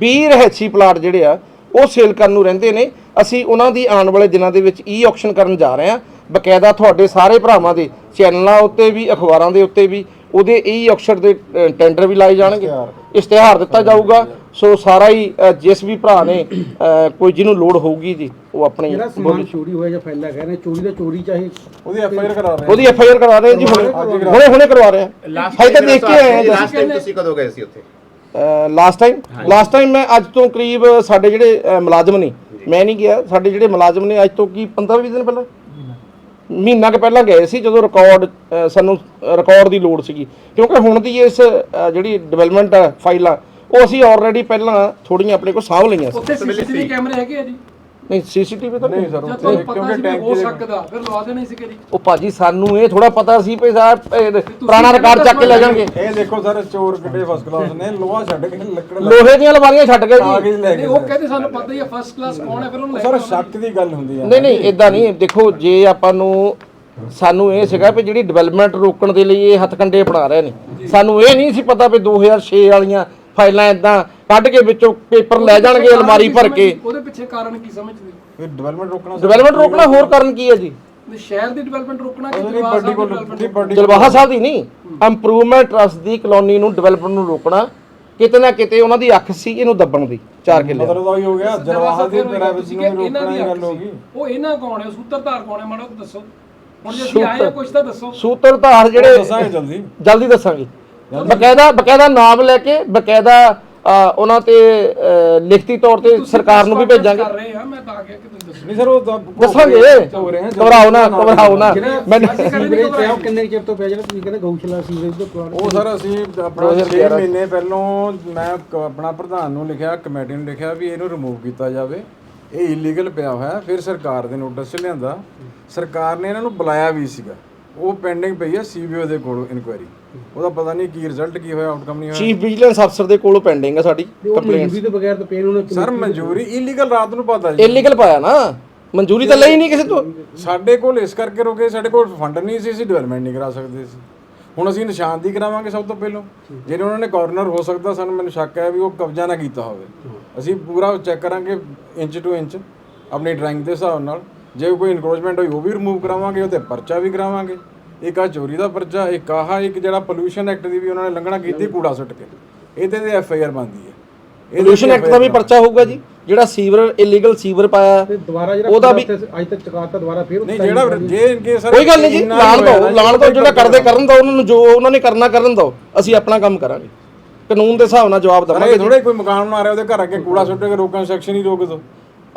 20 ਰਹਿਛੀ ਪਲਾਟ ਜਿਹੜੇ ਆ ਉਹ ਸੇਲ ਕਰਨ ਨੂੰ ਰਹਿੰਦੇ ਨੇ। ਅਸੀਂ ਉਹਨਾਂ ਦੀ ਆਉਣ ਵਾਲੇ ਦਿਨਾਂ ਦੇ ਵਿੱਚ ਈ ਆਕਸ਼ਨ ਕਰਨ ਜਾ ਰਹੇ ਹਾਂ। ਬਕਾਇਦਾ ਤੁਹਾਡੇ ਸਾਰੇ ਭਰਾਵਾਂ ਦੇ ਚੈਨਲਾਂ ਉੱਤੇ ਵੀ ਅਖਬਾਰਾਂ ਦੇ ਉੱਤੇ ਵੀ ਉਹਦੇ ਈ ਆਕਸ਼ਨ ਦੇ ਟੈਂਡਰ ਵੀ ਲਾਏ ਜਾਣਗੇ। ਇਸ਼ਤਿਹਾਰ। ਦਿੱਤਾ ਜਾਊਗਾ। ਸੋ ਸਾਰਾ ਹੀ ਜਿਸ ਵੀ ਭਰਾ ਨੇ ਕੋਈ ਜਿਹਨੂੰ ਲੋੜ ਹੋਊਗੀ ਜੀ ਉਹ ਆਪਣੀ ਜਿਹੜਾ ਸਮਾਨ ਚੋਰੀ ਹੋਇਆ ਜਾਂ ਫੈਲਾ ਗਿਆ ਨੇ ਚੋਰੀ ਦਾ ਚੋਰੀ ਚਾਹੇ ਉਹਦੀ ਐਫ ਆਈ ਆਰ ਕਰਾ ਰਹੇ ਉਹਦੀ ਐਫ ਆਈ ਆਰ ਕਰਾ ਰਹੇ ਹਾਂ ਜੀ ਹੁਣੇ। ਹੁਣੇ ਹੁਣੇ ਕਰਵਾ ਰਹੇ ਹਾਂ ਹਾਈ ਤਾਂ ਦੇਖ ਕੇ ਆਏ ਹਾਂ ਲਾਸਟ ਟਾਈਮ ਤੁਸੀਂ ਕਦੋਂ ਗਏ ਸੀ ਉੱਥੇ? ਲਾਸਟ ਟਾਈਮ ਲਾਸਟ ਟਾਈਮ ਮੈਂ ਅੱਜ ਤੋਂ ਕਰੀਬ ਸਾਡੇ ਜਿਹੜੇ ਮੁਲਾਜ਼ਮ ਨੇ ਮੈਂ ਨਹੀਂ ਗਿਆ ਸਾਡੇ ਜਿਹੜੇ ਮੁਲਾਜ਼ਮ ਨੇ ਅੱਜ ਤੋਂ ਕੀ 15 20 ਦਿਨ ਪਹਿਲਾਂ? ਮਹੀਨਾ ਕੁ ਪਹਿਲਾਂ ਗਏ ਸੀ ਜਦੋਂ ਰਿਕਾਰਡ ਸਾਨੂੰ ਰਿਕਾਰਡ ਦੀ ਲੋੜ ਸੀਗੀ। ਕਿਉਂਕਿ ਹੁਣ ਦੀ ਇਸ ਜਿਹੜੀ ਡਿਵੈਲਪਮੈਂਟ ਫਾਈਲਾਂ ਉਹ ਅਸੀਂ ਆਲਰੇਡੀ ਪਹਿਲਾਂ ਥੋੜੀਆਂ ਆਪਣੇ ਕੋਲ ਸਾਂਭ ਲਈਆਂ ਸੀ। ਉੱਥੇ ਸੀਸੀਟੀਵੀ ਕੈਮਰੇ ਹੈਗੇ ਆ ਜੀ? ਨਹੀਂ ਸੀਸੀਟੀਵੀ ਤਾਂ ਨਹੀਂ ਸਰ ਜਦ ਉੱਥੇ ਤੁਹਾਨੂੰ ਪਤਾ ਕਿਉਂਕਿ ਸੀ ਵੀ ਟੈਂਕ ਹੋ ਦੇ ਸਕਦਾ ਫਿਰ ਲਵਾ ਦੇਣਾ ਸੀ ਕਿ ਜੀ ਉਹ ਭਾਜੀ ਸਾਨੂੰ ਇਹ ਥੋੜਾ ਪਤਾ ਸੀ ਵੀ ਸਾਹਿਬ ਇਹ ਪੁਰਾਣਾ ਰਿਕਾਰਡ ਚੱਕ ਕੇ ਲੈ ਜਾਣਗੇ। ਇਹ ਦੇਖੋ ਸਰ ਚੋਰ ਕਿੱਡੇ ਫਸਟ ਕਲਾਸ ਨੇ ਲੋਹਾ ਛੱਡ ਕੇ ਲੱਕੜ ਲਾ ਲੋਹੇ ਦੀਆਂ ਅਲਮਾਰੀਆਂ ਛੱਡ ਗਏ ਜੀ। ਕਾਗਜ਼ ਲੈ ਨਹੀਂ ਕੇ ਉਹ ਕਹਿੰਦੇ ਸਾਨੂੰ ਪਤਾ ਹੀ ਆ ਫਸਟ ਕਲਾਸ ਕੌਣ ਹੈ ਫਿਰ ਉਹਨੂੰ ਲੈ ਸਰ ਕੇ। ਸ਼ੱਕ ਦੀ ਗੱਲ ਹੁੰਦੀ ਆ। ਨਹੀਂ ਨਹੀਂ ਇਦਾਂ ਨਹੀਂ ਦੇਖੋ ਜੇ ਆਪਾਂ ਨੂੰ ਸਾਨੂੰ ਇਹ ਸੀਗਾ ਵੀ ਜਿਹੜੀ ਡਿਵੈਲਪਮੈਂਟ ਰੋਕਣ ਦੇ ਲਈ ਇਹ ਹੱਥਕੰਡੇ ਅਪਣਾ ਰਹੇ ਨੇ। ਸਾਨੂੰ ਇਹ ਨਹੀਂ ਸੀ ਪਤਾ ਵੀ 2006 ਵਾਲੀਆਂ ਫਾਈਲਾਂ ਇਦਾਂ ਕੱਢ ਕੇ ਵਿੱਚੋਂ ਪੇਪਰ ਲੈ ਜਾਣਗੇ ਅਲਮਾਰੀ ਭਰ ਕੇ। ਉਹਦੇ ਪਿੱਛੇ ਕਾਰਨ ਕੀ ਸਮਝਦੇ ਹੋ? ਇਹ ਡਿਵੈਲਪਮੈਂਟ ਰੋਕਣਾ ਡਿਵੈਲਪਮੈਂਟ ਰੋਕਣਾ ਹੋਰ ਕਾਰਨ ਕੀ ਹੈ ਜੀ? ਸ਼ਹਿਰ ਦੀ ਡਿਵੈਲਪਮੈਂਟ ਰੋਕਣਾ ਕਿ ਵੱਡੀ ਸਾਹਿਬ ਦੀ ਵੱਡੀ ਜਲਵਾਹਾ ਸਾਹਿਬ ਦੀ ਨਹੀਂ ਇੰਪਰੂਵਮੈਂਟ ਟਰਸਟ ਦੀ ਕਲੋਨੀ ਨੂੰ ਡਿਵੈਲਪਮੈਂਟ ਨੂੰ ਰੋਕਣਾ ਕਿਤੇ ਨਾ ਕਿਤੇ ਉਹਨਾਂ ਦੀ ਅੱਖ ਸੀ ਇਹਨੂੰ ਦੱਬਣ ਦੀ 4 ਕਿੱਲੇ ਮਤਲਬ ਉਹੀ ਹੋ ਗਿਆ ਜਲਵਾਹਾ ਦੀ ਫਿਰ ਪ੍ਰਾਈਵੇਸੀ ਨੂੰ ਰੋਕਣ ਦੀ ਗੱਲ ਹੋ ਸੀ। ਗਈ। ਉਹ ਇਹਨਾਂ ਕੌਣ ਹੈ? ਸੂਤਰਧਾਰ ਕੌਣ ਹੈ? ਮਾੜਾ ਦੱਸੋ। ਹੁਣ ਜੇ ਅਸੀਂ ਆਏ ਆ ਕੁਝ ਤਾਂ ਦੱਸੋ। ਸੂਤਰਧਾਰ ਜਿਹੜੇ ਦੱਸਾਂਗੇ ਜਲਦੀ। ਜਲਦੀ ਦੱਸਾਂਗੇ। ਬਕਾਇਦਾ ਬਕਾਇਦਾ ਨਾਮ ਲੈ ਕੇ ਬਕਾਇਦਾ ਉਹਨਾਂ ਤੇ ਲਿਖਤੀ ਤੌਰ ਤੇ ਸਰਕਾਰ ਨੂੰ ਵੀ ਭੇਜਾਂਗੇ। ਕਰ ਰਹੇ ਆ? ਮੈਂ ਤਾਂ ਆ ਗਿਆ ਕਿ ਤੁਸੀਂ ਦੱਸੋ। ਨਹੀਂ ਸਰ ਉਹ ਦੱਸਾਂਗੇ। ਹੋ ਰਹੇ ਹਾਂ ਘਬਰਾਓ ਨਾ ਘਬਰਾਓ ਨਾ। ਮੈਂ ਕਿੰਨੇ ਚਿਰ ਤੋਂ ਪਿਆ ਜਿਹੜਾ ਤੁਸੀਂ ਕਹਿੰਦੇ ਗਊਸ਼ਾਲਾ ਸੀਵਰੇਜ ਤੋਂ ਪਲਾਟ ਉਹ ਸਰ ਅਸੀਂ ਆਪਣਾ 6 ਮਹੀਨੇ ਪਹਿਲੋਂ ਮੈਂ ਆਪਣਾ ਪ੍ਰਧਾਨ ਨੂੰ ਲਿਖਿਆ ਕਮੇਟੀ ਨੂੰ ਲਿਖਿਆ ਵੀ ਇਹਨੂੰ ਰਿਮੂਵ ਕੀਤਾ ਜਾਵੇ। ਇਹ ਇਲੀਗਲ ਪਿਆ ਹੋਇਆ। ਫਿਰ ਸਰਕਾਰ ਦੇ ਨੋਟਿਸ 'ਚ ਲਿਆਂਦਾ। ਸਰਕਾਰ ਨੇ ਇਹਨਾਂ ਨੂੰ ਬੁਲਾਇਆ ਵੀ ਸੀਗਾ। ਉਹ ਪੈਂਡਿੰਗ ਪਈ ਹੈ ਸੀਬੀਓ ਦੇ ਕੋਲ ਇਨਕੁਆਇਰੀ ਉਹਦਾ ਪਤਾ ਨਹੀਂ ਕੀ ਰਿਜ਼ਲਟ ਕੀ ਹੋਇਆ ਆਊਟਕਮ ਨਹੀਂ ਹੋਇਆ। ਚੀਫ ਵਿਜੀਲੈਂਸ ਅਫਸਰ ਦੇ ਕੋਲੋਂ ਪੈਂਡਿੰਗ ਹੈ ਸਾਡੀ ਕੰਪਲੇਂਟ ਮਨਜ਼ੂਰੀ ਤੋਂ ਬਗੈਰ ਤਾਂ ਪੇਨ ਉਹਨੇ ਸਰ ਮਨਜ਼ੂਰੀ ਇਲੀਗਲ ਰਾਤ ਨੂੰ ਪਤਾ ਜੀ। ਇਲੀਗਲ ਪਾਇਆ ਨਾ। ਮਨਜ਼ੂਰੀ ਤਾਂ ਲਈ ਨਹੀਂ ਕਿਸੇ ਤੋਂ। ਸਾਡੇ ਕੋਲ ਇਸ ਕਰਕੇ ਰੁਕੇ ਸਾਡੇ ਕੋਲ ਫੰਡ ਨਹੀਂ ਸੀ ਅਸੀਂ ਡਿਵੈਲਪਮੈਂਟ ਨਹੀਂ ਕਰਾ ਸਕਦੇ ਸੀ। ਹੁਣ ਅਸੀਂ ਨਿਸ਼ਾਨਦੀ ਕਰਾਵਾਂਗੇ ਸਭ ਤੋਂ ਪਹਿਲਾਂ। ਜਿਹੜੇ ਉਹਨਾਂ ਨੇ ਕਾਰਨਰ ਹੋ ਸਕਦਾ ਸਾਨੂੰ ਮੈਨੂੰ ਸ਼ੱਕ ਹੈ ਵੀ ਉਹ ਕਬਜ਼ਾ ਨਾ ਕੀਤਾ ਹੋਵੇ। ਅਸੀਂ ਪੂਰਾ ਚੈੱਕ ਕਰਾਂਗੇ ਇੰਚ ਟੂ ਇੰਚ ਆਪਣੀ ਡਰਾਇੰਗ ਦੇ ਹਿਸਾਬ ਨਾਲ। ਜੇ ਕੋਈ ਇਨਕਰੋਚਮੈਂਟ ਹੋਈ ਉਹ ਵੀ ਰਿਮੂਵ ਕਰਾਵਾਂਗੇ ਉਹਤੇ ਪਰਚਾ ਵੀ ਕਰਾਵਾਂਗੇ। ਇੱਕ ਆ ਚੋਰੀ ਦਾ ਪਰਚਾ ਇੱਕ ਆਹ ਇੱਕ ਜਿਹੜਾ ਪੋਲੂਸ਼ਨ ਐਕਟ ਦੀ ਵੀ ਉਹਨਾਂ ਨੇ ਲੰਘਣਾ ਕੀਤੀ ਕੂੜਾ ਸੁੱਟ ਕੇ। ਇਹਦੇ ਤੇ ਐਫ ਆਈ ਆਰ ਬਣਦੀ ਹੈ। ਇਹਦੇ ਤੇ ਪੋਲੂਸ਼ਨ ਐਕਟ ਦਾ ਵੀ ਪਰਚਾ ਹੋਊਗਾ ਜੀ ਜਿਹੜਾ ਸੀਵਰ ਇਲੀਗਲ ਸੀਵਰ ਪਾਇਆ ਤੇ ਦੁਬਾਰਾ ਜਿਹੜਾ ਉਹਦਾ ਵੀ ਅੱਜ ਤੱਕ ਚੁਕਾਤਾ ਦੁਬਾਰਾ ਫਿਰ ਨਹੀਂ ਜਿਹੜਾ ਜੇ ਇਨਕੇ ਸਰ ਕੋਈ ਗੱਲ ਨਹੀਂ ਜੀ ਹੋਇਆ ਦੋ ਲਾਣ ਦੋ ਜਿਹੜਾ ਕਰਦੇ ਕਰਨ ਦੋ ਉਹਨਾਂ ਨੂੰ ਜੋ ਉਹਨਾਂ ਨੇ ਕਰਨਾ ਕਰਨ ਦੋ ਅਸੀਂ ਆਪਣਾ ਕੰਮ ਕਰਾਂਗੇ। ਕਾਨੂੰਨ ਦੇ ਹਿਸਾਬ ਨਾਲ ਜਵਾਬ ਦਵਾਂਗੇ ਥੋੜੇ ਕੋਈ ਮਕਾਨ ਬਣਾ ਰਿਹਾ ਉਹਦੇ ਘਰ ਅੱਗੇ ਕੂੜਾ ਸੁੱਟ ਕੇ ਰੋਕਾਂ ਸੈਕਸ਼ਨ ਹੀ ਰੋਕ ਦੋ।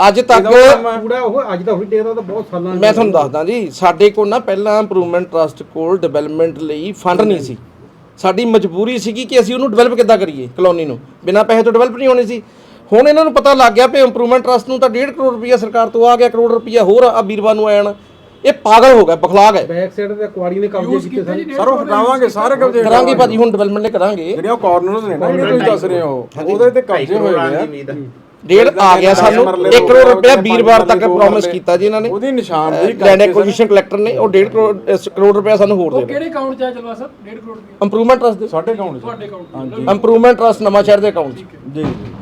ਅੱਜ ਤੱਕ ਕੂੜਾ ਉਹ ਅੱਜ ਦਾ ਹੋਈ ਟੇਕਦਾ ਤਾਂ ਬਹੁਤ ਸਾਲਾਂ ਮੈਂ ਤੁਹਾਨੂੰ ਦੱਸਦਾ ਜੀ ਸਾਡੇ ਕੋਲ ਨਾ ਪਹਿਲਾਂ ਇੰਪਰੂਵਮੈਂਟ ਟਰਸਟ ਕੋਲ ਡਿਵੈਲਪਮੈਂਟ ਲਈ ਫੰਡ ਨਹੀਂ ਸੀ। ਸਾਡੀ ਮਜਬੂਰੀ ਸੀਗੀ ਕਿ ਅਸੀਂ ਉਹਨੂੰ ਡਿਵੈਲਪ ਕਿੱਦਾਂ ਕਰੀਏ ਕਲੋਨੀ ਨੂੰ। ਬਿਨਾਂ ਪੈਸੇ ਤੋਂ ਡਿਵੈਲਪ ਨਹੀਂ ਹੋਣੀ ਸੀ। ਹੁਣ ਇਹਨਾਂ ਨੂੰ ਪਤਾ ਲੱਗ ਗਿਆ ਵੀ ਇੰਪਰੂਵਮੈਂਟ ਟਰਸਟ ਨੂੰ ਤਾਂ 1.5 ਕਰੋੜ ਰੁਪਈਆ ਸਰਕਾਰ ਤੋਂ ਆ ਗਿਆ ਕਰੋੜ ਰੁਪਈਆ ਹੋਰ ਆ ਵੀਰਵਾਰ ਨੂੰ ਆਣ ਇਹ ਪਾਗਲ ਹੋ ਗਿਆ ਬਖਲਾ ਗਏ ਬੈਕ ਸਾਈਡ ਤੇ ਕੁਆੜੀ ਨੇ ਕਬਜ਼ੇ ਕੀਤੇ ਸਨ ਸਰ ਉਹ ਹਟਾਵਾਂਗੇ ਸਾਰੇ ਕਬਜ਼ੇ ਕਰਾਂਗੇ ਭਾਜੀ ਹੁਣ ਡਿਵੈਲਪਮੈਂਟ ਨੇ ਕਰਾਂਗੇ ਜਿਹੜੀਆਂ ਕਾਰਨਰਸ ਨੇ ਨਾ ਜਿਹੜੇ ਤੁਸੀਂ ਦੱਸ ਰਹੇ ਹੋ ਉਹਦੇ ਤੇ ਕਬਜ਼ੇ ਹੋਏ ਹੋਏ ਆ। ਡੇਢ ਆ ਗਿਆ ਸਾਨੂੰ। 1 ਕਰੋੜ ਰੁਪਇਆ ਵੀਰਵਾਰ ਤੱਕ ਪ੍ਰੋਮਿਸ ਕੀਤਾ ਜੀ ਇਹਨਾਂ ਨੇ। ਉਹਦੀ ਨਿਸ਼ਾਨਦੇਹੀ ਲੈਂਡ ਐਕੁਜੀਸ਼ਨ ਕਲੈਕਟਰ ਨੇ ਉਹ 1.5 ਕਰੋੜ ਰੁਪਇਆ ਸਾਨੂੰ ਹੋਰ ਉਹ ਦੇ ਕਿਹੜੇ ਅਕਾਊਂਟ 'ਚ ਆ ਚਲਵਾ ਸਰ 1.5 ਕਰੋੜ ਇੰਪਰੂਵਮੈਂਟ ਟਰਸਟ ਦੇ। ਸਾਡੇ ਅਕਾਊਂਟ 'ਚ। ਤੁਹਾਡੇ ਅਕਾਊਂਟ 'ਚ। ਇੰਪਰੂਵਮੈਂਟ ਟਰਸਟ ਨਵਾਂ ਸ਼ਹਿਰ ਦੇ ਅਕਾਊਂਟ 'ਚ। ਜੀ ਜੀ।